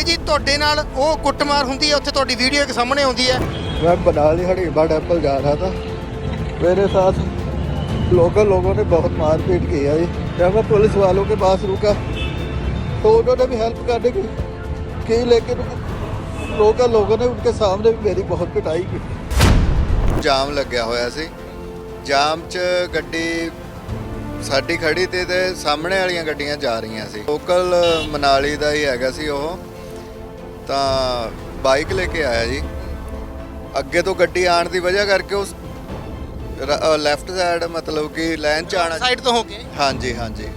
ਬਾਈ ਜੀ ਤੁਹਾਡੇ ਨਾਲ ਉਹ ਕੁੱਟਮਾਰ ਹੁੰਦੀ ਹੈ ਉੱਥੇ ਤੁਹਾਡੀ ਵੀਡੀਓ ਇੱਕ ਸਾਹਮਣੇ ਆਉਂਦੀ ਹੈ मैं बनाली हड़ीबा टेम्पल जा रहा था मेरे साथ लोकल लोगों ने बहुत मारपीट की है जब मैं पुलिस वालों के पास रुका तो उन्होंने भी हेल्प करने की की लेकिन लोकल लोगों ने उनके सामने भी मेरी बहुत पिटाई की ਜਾਮ ਲੱਗਿਆ ਹੋਇਆ ਸੀ ਜਾਮ 'ਚ ਗੱਡੀ ਸਾਡੀ ਖੜੀ ਤੇ ਤੇ ਸਾਹਮਣੇ ਵਾਲੀਆਂ ਗੱਡੀਆਂ ਜਾ ਰਹੀਆਂ ਸੀ ਲੋਕਲ ਮਨਾਲੀ ਦਾ ਹੀ ਹੈਗਾ ਸੀ ਉਹ ਤਾਂ ਬਾਈਕ ਲੈ ਕੇ ਆਇਆ ਜੀ। ਅੱਗੇ ਤੋਂ ਗੱਡੀ ਆਣ ਦੀ ਵਜ੍ਹਾ ਕਰਕੇ ਉਸ ਲੈਫਟ ਸਾਈਡ ਮਤਲਬ ਕਿ ਲਾਈਨ 'ਚ ਆਣਾ ਸਾਈਡ ਤੋਂ ਹੋ ਕੇ? ਹਾਂਜੀ ਹਾਂਜੀ।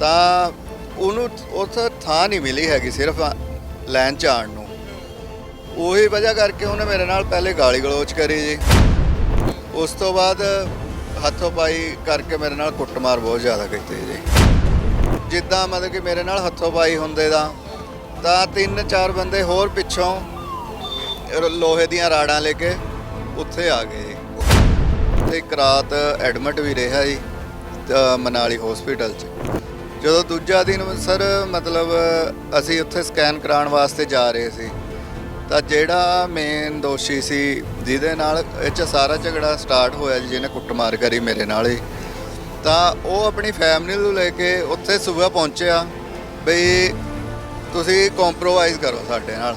ਤਾਂ ਉਹਨੂੰ ਉਸ ਥਾਂ ਨਹੀਂ ਮਿਲੀ ਹੈਗੀ ਸਿਰਫ ਲਾਈਨ 'ਚ ਆਉਣ ਨੂੰ। ਉਹੀ ਵਜ੍ਹਾ ਕਰਕੇ ਉਹਨੇ ਮੇਰੇ ਨਾਲ ਪਹਿਲੇ ਗਾਲੀ ਗਲੋਚ ਕਰੀ ਜੀ। ਉਸ ਤੋਂ ਬਾਅਦ ਹੱਥੋਂ ਪਾਈ ਕਰਕੇ ਮੇਰੇ ਨਾਲ ਕੁੱਟਮਾਰ ਬਹੁਤ ਜ਼ਿਆਦਾ ਕੀਤੀ ਜੀ। ਜਿੱਦਾਂ ਮਤਲਬ ਕਿ ਮੇਰੇ ਨਾਲ ਹੱਥੋਂ ਪਾਈ ਹੁੰਦੇ ਦਾ ਤਾਂ ਤਿੰਨ ਚਾਰ ਬੰਦੇ ਹੋਰ ਪਿੱਛੋਂ ਲੋਹੇ ਦੀਆਂ ਰਾੜਾਂ ਲੈ ਕੇ ਉੱਥੇ ਆ ਗਏ ਜੀ। ਤੇ ਇੱਕ ਰਾਤ ਐਡਮਿਟ ਵੀ ਰਿਹਾ ਜੀ ਮਨਾਲੀ ਹਸਪੀਟਲ 'ਚ। ਜਦੋਂ ਦੂਜਾ ਦਿਨ ਸਰ, ਮਤਲਬ ਅਸੀਂ ਉੱਥੇ ਸਕੈਨ ਕਰਾਉਣ ਵਾਸਤੇ ਜਾ ਰਹੇ ਸੀ, ਤਾਂ ਜਿਹੜਾ ਮੇਨ ਦੋਸ਼ੀ ਸੀ, ਜਿਹਦੇ ਨਾਲ ਇਹ 'ਚ ਸਾਰਾ ਝਗੜਾ ਸਟਾਰਟ ਹੋਇਆ ਜੀ, ਜਿਹਨੇ ਕੁੱਟਮਾਰ ਕਰੀ ਮੇਰੇ ਨਾਲ ਹੀ। ਤਾਂ ਉਹ ਆਪਣੀ ਫੈਮਿਲੀ ਨੂੰ ਲੈ ਕੇ ਉੱਥੇ ਸਵੇਰ ਪਹੁੰਚਿਆ, ਬਈ ਤੁਸੀਂ ਕੰਪਰੋਮਾਈਜ਼ ਕਰੋ ਸਾਡੇ ਨਾਲ।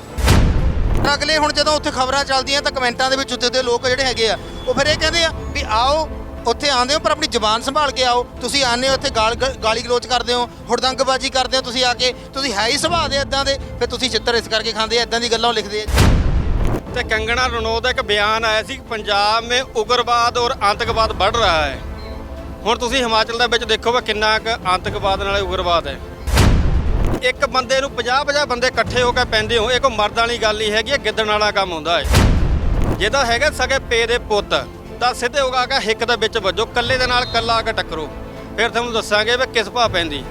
ਅਗਲੇ ਹੁਣ ਜਦੋਂ ਉੱਥੇ ਖਬਰਾਂ ਚੱਲਦੀਆਂ ਤਾਂ ਕਮੈਂਟਾਂ ਦੇ ਵਿੱਚ ਉੱਤੇ ਦੇ ਲੋਕ ਜਿਹੜੇ ਹੈਗੇ ਆ, ਉਹ ਫਿਰ ਇਹ ਕਹਿੰਦੇ ਆ ਵੀ ਆਓ, ਉੱਥੇ ਆਉਂਦੇ ਹੋ ਪਰ ਆਪਣੀ ਜ਼ੁਬਾਨ ਸੰਭਾਲ ਕੇ ਆਓ। ਤੁਸੀਂ ਆਨੇ ਹੋ, ਉੱਥੇ ਗਾਲ ਗਾਲੀ ਗਲੋਚ ਕਰਦੇ ਹੋ, ਹੁੜਦੰਗਬਾਜ਼ੀ ਕਰਦੇ ਹੋ, ਤੁਸੀਂ ਆ ਕੇ, ਤੁਸੀਂ ਹੈ ਹੀ ਸੁਭਾਅ ਦੇ ਇਦਾਂ ਦੇ, ਫਿਰ ਤੁਸੀਂ ਚਿੱਤਰ ਇਸ ਕਰਕੇ ਖਾਂਦੇ ਆ ਇਦਾਂ ਦੀ ਗੱਲਾਂ ਲਿਖਦੇ ਆ। ਤੇ ਕੰਗਣਾ ਰਣੌਤ ਦਾ ਇੱਕ ਬਿਆਨ ਆਇਆ ਸੀ ਕਿ ਪੰਜਾਬ ਮੇ ਉਗਰਵਾਦ ਔਰ ਆਤੰਕਵਾਦ ਵੱਧ ਰਿਹਾ ਹੈ। ਹੁਣ ਤੁਸੀਂ ਹਿਮਾਚਲ ਦੇ ਵਿੱਚ ਦੇਖੋ ਵੀ ਕਿੰਨਾ ਕੁ ਆਤੰਕਵਾਦ ਨਾਲ ਉਗਰਵਾਦ ਹੈ। ਇੱਕ ਬੰਦੇ ਨੂੰ 50-50 ਬੰਦੇ ਇਕੱਠੇ ਹੋ ਕੇ ਪੈਂਦੇ ਹੋ ਇਹ ਕੋਈ ਮਰਦ ਵਾਲੀ ਗੱਲ ਨਹੀਂ ਹੈਗੀ, ਇਹ ਗਿੱਦੜ ਵਾਲਾ ਕੰਮ ਹੁੰਦਾ ਹੈ ਜਿਹਦਾ ਹੈਗਾ ਸਗੇ ਪੇ ਦੇ ਪੁੱਤ, ਤਾਂ ਸਿੱਧੇ ਹੋਗਾ ਕਿ ਹਿੱਕ ਦੇ ਵਿੱਚ ਵੱਜੋ ਕੱਲੇ ਦੇ ਨਾਲ ਕੱਲਾ ਆ ਕੇ ਟੱਕਰੋ। ਫਿਰ ਤੁਹਾਨੂੰ ਦੱਸਾਂਗੇ ਵੀ ਕਿਸ ਭਾ ਪੈਂਦੀ।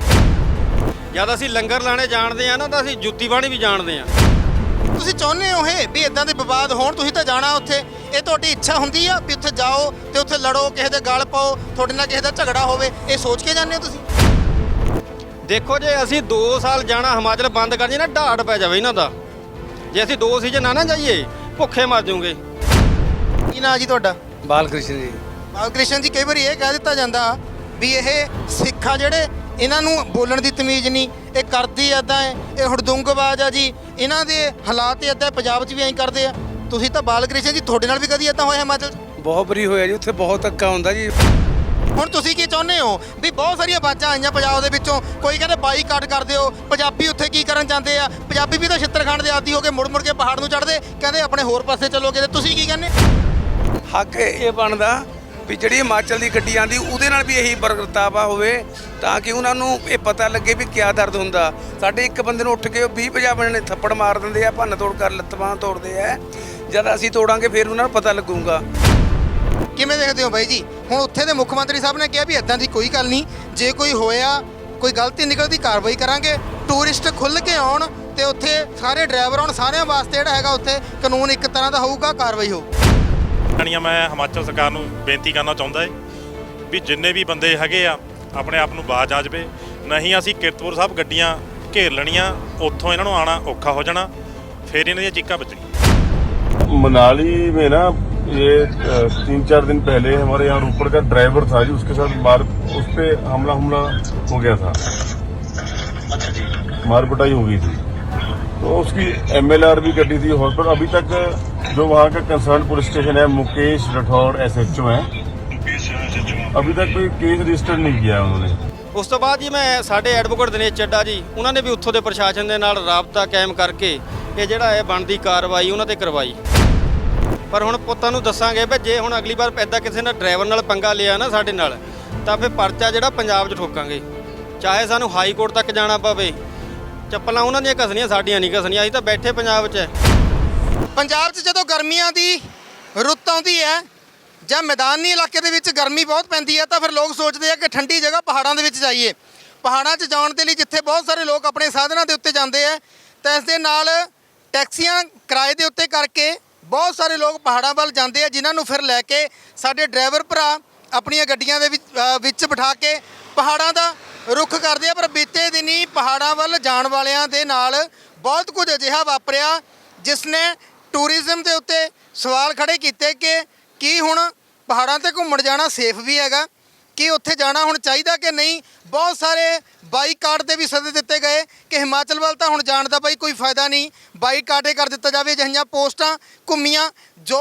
ਜਦ ਅਸੀਂ ਲੰਗਰ ਲਾਣੇ ਜਾਣਦੇ ਆ ਨਾ, ਤਾਂ ਅਸੀਂ ਜੁੱਤੀ ਬਾਣੀ ਵੀ ਜਾਣਦੇ ਆ। ਤੁਸੀਂ ਚਾਹੁੰਦੇ ਹੋ ਇਹ, ਵੀ ਇਦਾਂ ਦੇ ਵਿਵਾਦ ਹੋਣ, ਤੁਸੀਂ ਤਾਂ ਜਾਣਾ ਉੱਥੇ। ਇਹ ਤੁਹਾਡੀ ਇੱਛਾ ਹੁੰਦੀ ਆ ਵੀ ਉੱਥੇ ਜਾਓ ਤੇ ਉੱਥੇ ਲੜੋ, ਕਿਸੇ ਦੇ ਗਲ ਪਾਓ, ਤੁਹਾਡੇ ਨਾਲ ਕਿਸੇ ਦਾ ਝਗੜਾ ਹੋਵੇ, ਇਹ ਸੋਚ ਕੇ ਜਾਂਦੇ ਹੋ ਤੁਸੀਂ? ਦੇਖੋ ਜੇ ਅਸੀਂ 2 ਸਾਲ ਜਾਣਾ ਹਿਮਾਚਲ ਬੰਦ ਕਰ ਜੇ ਨਾ ਢਾੜ ਪੈ ਜਾਵੇ ਇਹਨਾਂ ਦਾ। ਜੇ ਅਸੀਂ 2 ਸੀਜ਼ਨ ਨਾ ਨਾ ਜਾਈਏ ਭੁੱਖੇ ਮਰ ਜਾਵਾਂਗੇ ਕੀ ਨਾਂ ਜੀ ਤੁਹਾਡਾ? ਬਾਲ ਕ੍ਰਿਸ਼ਨ ਜੀ। ਬਾਲਕ੍ਰਿਸ਼ਨ ਜੀ ਕਈ ਵਾਰੀ ਇਹ ਕਹਿ ਦਿੱਤਾ ਜਾਂਦਾ ਵੀ ਇਹ ਸਿੱਖਾ ਜਿਹੜੇ ਇਹਨਾਂ ਨੂੰ ਬੋਲਣ ਦੀ ਤਮੀਜ਼ ਨਹੀਂ ਇਹ ਕਰਦੀ ਐਦਾਂ ਹੈ ਇਹ ਹੜਦੁੰਗਬਾਜ਼ ਆ ਜੀ। ਇਹਨਾਂ ਦੇ ਹਾਲਾਤ ਐਦਾਂ ਪੰਜਾਬ 'ਚ ਵੀ ਐਂ ਕਰਦੇ ਆ। ਤੁਸੀਂ ਤਾਂ ਬਾਲਕ੍ਰਿਸ਼ਨ ਜੀ ਤੁਹਾਡੇ ਨਾਲ ਵੀ ਕਦੀ ਐਦਾਂ ਹੋਇਆ ਹਿਮਾਚਲ 'ਚ? ਬਹੁਤ ਬਰੀ ਹੋਇਆ ਜੀ ਉੱਥੇ ਬਹੁਤ ਧੱਕਾ ਹੁੰਦਾ ਜੀ। ਹੁਣ ਤੁਸੀਂ ਕੀ ਚਾਹੁੰਦੇ ਹੋ? ਵੀ ਬਹੁਤ ਸਾਰੀਆਂ ਆਵਾਜ਼ਾਂ ਆਈਆਂ ਪੰਜਾਬ ਦੇ ਵਿੱਚੋਂ। ਕੋਈ ਕਹਿੰਦੇ ਬਾਈਕਾਟ ਕਰ ਦਿਓ। ਪੰਜਾਬੀ ਉੱਥੇ ਕੀ ਕਰਨ ਜਾਂਦੇ ਆ? ਪੰਜਾਬੀ ਵੀ ਤਾਂ ਛਿੱਤਰਖੰਡ ਦੇ ਆਦੀ ਹੋ ਕੇ ਮੁੜ ਮੁੜ ਕੇ ਪਹਾੜ ਨੂੰ ਚੜਦੇ ਕਹਿੰਦੇ ਆਪਣੇ ਹੋਰ ਪਾਸੇ ਚੱਲੋਗੇ ਤੇ ਤੁਸੀਂ ਕੀ ਕਹਿੰਦੇ? ਹੱਕ ਇਹ ਬਣਦਾ ਵੀ ਜਿਹੜੀ ਹਿਮਾਚਲ ਦੀ ਗੱਡੀ ਆਂਦੀ, ਉਹਦੇ ਨਾਲ ਵੀ ਇਹੀ ਬਰਕਤਾਵਾ ਹੋਵੇ, ਤਾਂ ਕਿ ਉਹਨਾਂ ਨੂੰ ਇਹ ਪਤਾ ਲੱਗੇ ਵੀ ਕਿਆ ਦਰਦ ਹੁੰਦਾ। ਸਾਡੇ ਇੱਕ ਬੰਦੇ ਨੂੰ ਉੱਠ ਕੇ 20 50 ਬੰਦੇ ਨੇ ਥੱਪੜ ਮਾਰ ਦਿੰਦੇ ਆ ਭੰਨ ਤੋੜ ਕਰ ਲੱਤ ਤੋੜਦੇ ਆ। ਜਦ ਅਸੀਂ ਤੋੜਾਂਗੇ, ਫਿਰ ਉਹਨਾਂ ਨੂੰ ਪਤਾ ਲੱਗੂਗਾ। ਕਿਵੇਂ ਦੇਖਦੇ ਹੋ ਬਾਈ ਜੀ? ਹੁਣ ਉੱਥੇ ਦੇ ਮੁੱਖ ਮੰਤਰੀ ਸਾਹਿਬ ਨੇ ਕਿਹਾ ਵੀ ਇਦਾਂ ਦੀ ਕੋਈ ਗੱਲ ਨਹੀਂ ਜੇ ਕੋਈ ਹੋਇਆ ਕੋਈ ਗਲਤੀ ਨਿਕਲਦੀ ਕਾਰਵਾਈ ਕਰਾਂਗੇ। ਟੂਰਿਸਟ ਖੁੱਲ ਕੇ ਆਉਣ ਤੇ ਉੱਥੇ ਸਾਰੇ ਡਰਾਈਵਰ ਆਉਣ ਸਾਰਿਆਂ ਵਾਸਤੇ ਜਿਹੜਾ ਹੈਗਾ ਉੱਥੇ ਕਾਨੂੰਨ ਇੱਕ ਤਰ੍ਹਾਂ ਦਾ ਹੋਊਗਾ ਕਾਰਵਾਈ ਹੋਊ। ਕਣੀਆਂ ਮੈਂ ਹਿਮਾਚਲ ਸਰਕਾਰ ਨੂੰ ਬੇਨਤੀ ਕਰਨਾ ਚਾਹੁੰਦਾ ਹੈ ਵੀ ਜਿੰਨੇ ਵੀ ਬੰਦੇ ਹੈਗੇ ਆ ਆਪਣੇ ਆਪ ਨੂੰ ਬਾਜ ਆ ਜਵੇ। ਨਹੀਂ ਅਸੀਂ ਕਿਰਤਪੁਰ ਸਾਹਿਬ ਗੱਡੀਆਂ ਘੇਰ ਲੈਣੀਆਂ ਉੱਥੋਂ ਇਹਨਾਂ ਨੂੰ ਆਣਾ ਔਖਾ ਹੋ ਜਾਣਾ ਫਿਰ ਇਹਨਾਂ ਦੀਆਂ ਚੀਕਾਂ ਬਚਣੀਆਂ ਮਨਾਲੀ ਮੇ ਨਾ ये अ, तीन चार दिन पहले हमारे यहाँ रोपड़ का ड्राइवर था जी उसके साथ मार उस पे हमला हमला हो गया था मार पिटाई हो गई थी तो उसकी एमएलआर भी कटी थी हॉस्पिटल अभी तक जो वहाँ का कंसर्न पुलिस स्टेशन है मुकेश राठौड़ एसएचओ है अभी तक कोई केस रजिस्टर नहीं किया है उन्होंने ਉਸ ਤੋਂ ਬਾਅਦ ਜੀ ਮੈਂ ਸਾਡੇ ਐਡਵੋਕੇਟ ਦਿਨੇਸ਼ ਚੱਡਾ ਜੀ ਉਹਨਾਂ ਨੇ ਵੀ ਉੱਥੋਂ ਦੇ ਪ੍ਰਸ਼ਾਸਨ ਦੇ ਨਾਲ ਰਾਬਤਾ ਕਾਇਮ ਕਰਕੇ ਇਹ ਜਿਹੜਾ ਹੈ ਬਣਦੀ ਕਾਰਵਾਈ ਉਹਨਾਂ ਤੇ ਕਰਵਾਈ ਪਰ ਹੁਣ ਪੁੱਤਾਂ ਨੂੰ ਦੱਸਾਂਗੇ ਵੀ ਜੇ ਹੁਣ ਅਗਲੀ ਵਾਰ ਐਦਾਂ ਕਿਸੇ ਨਾਲ ਡਰਾਈਵਰ ਨਾਲ ਪੰਗਾ ਲਿਆ ਨਾ ਸਾਡੇ ਨਾਲ, ਤਾਂ ਫਿਰ ਪਰਚਾ ਜਿਹੜਾ ਪੰਜਾਬ 'ਚ ਠੋਕਾਂਗੇ। ਚਾਹੇ ਸਾਨੂੰ ਹਾਈ ਕੋਰਟ ਤੱਕ ਜਾਣਾ ਪਵੇ। ਚੱਪਲਾਂ ਉਹਨਾਂ ਦੀਆਂ ਘਸਣੀਆਂ, ਸਾਡੀਆਂ ਨਹੀਂ ਘਸਣੀਆਂ, ਅਸੀਂ ਤਾਂ ਬੈਠੇ ਪੰਜਾਬ 'ਚ। ਪੰਜਾਬ 'ਚ ਜਦੋਂ ਗਰਮੀਆਂ ਦੀ, ਰੁੱਤ ਆਉਂਦੀ ਹੈ, ਜਾਂ ਮੈਦਾਨੀ ਇਲਾਕੇ ਦੇ ਵਿੱਚ ਗਰਮੀ ਬਹੁਤ ਪੈਂਦੀ ਹੈ, ਤਾਂ ਫਿਰ ਲੋਕ ਸੋਚਦੇ ਆ ਕਿ ਠੰਡੀ ਜਗ੍ਹਾ ਪਹਾੜਾਂ ਦੇ ਵਿੱਚ ਜਾਈਏ। ਪਹਾੜਾਂ 'ਚ ਜਾਣ ਦੇ ਲਈ ਜਿੱਥੇ ਬਹੁਤ ਸਾਰੇ ਲੋਕ ਆਪਣੇ ਸਾਧਨਾਂ ਦੇ ਉੱਤੇ ਜਾਂਦੇ ਆ, ਤਾਂ ਇਸ ਦੇ ਨਾਲ ਟੈਕਸੀਆਂ ਕਿਰਾਏ ਦੇ ਉੱਤੇ ਕਰਕੇ ਬਹੁਤ ਸਾਰੇ ਲੋਕ ਪਹਾੜਾਂ ਵੱਲ ਜਾਂਦੇ ਆ, ਜਿਨ੍ਹਾਂ ਨੂੰ ਫਿਰ ਲੈ ਕੇ ਸਾਡੇ ਡਰਾਈਵਰ ਭਰਾ ਆਪਣੀਆਂ ਗੱਡੀਆਂ ਦੇ ਵਿੱਚ ਬਿਠਾ ਕੇ ਪਹਾੜਾਂ ਦਾ ਰੁੱਖ ਕਰਦੇ ਆ, ਪਰ ਬੀਤੇ ਦਿਨੀ ਪਹਾੜਾਂ ਵੱਲ ਜਾਣ ਵਾਲਿਆਂ ਦੇ ਨਾਲ ਬਹੁਤ ਕੁਝ ਅਜਿਹਾ ਵਾਪਰਿਆ ਜਿਸ ਨੇ ਟੂਰਿਜ਼ਮ ਦੇ ਉੱਤੇ ਸਵਾਲ ਖੜੇ ਕੀਤੇ ਕਿ ਕੀ ਹੁਣ ਪਹਾੜਾਂ ਤੇ ਘੁੰਮਣ ਜਾਣਾ ਸੇਫ ਵੀ ਹੈਗਾ। ਕਿ ਉੱਥੇ ਜਾਣਾ ਹੁਣ ਚਾਹੀਦਾ ਕਿ ਨਹੀਂ? ਬਹੁਤ ਸਾਰੇ ਬਾਈਕਾਟ ਦੇ ਵੀ ਸੱਦੇ ਦਿੱਤੇ ਗਏ ਕਿ ਹਿਮਾਚਲ ਵੱਲ ਤਾਂ ਹੁਣ ਜਾਣ ਦਾ ਬਾਈ ਕੋਈ ਫਾਇਦਾ ਨਹੀਂ। ਬਾਈਕਾਟ ਹੀ ਕਰ ਦਿੱਤਾ ਜਾਵੇ, ਅਜਿਹੀਆਂ ਪੋਸਟਾਂ ਘੁੰਮੀਆਂ ਜੋ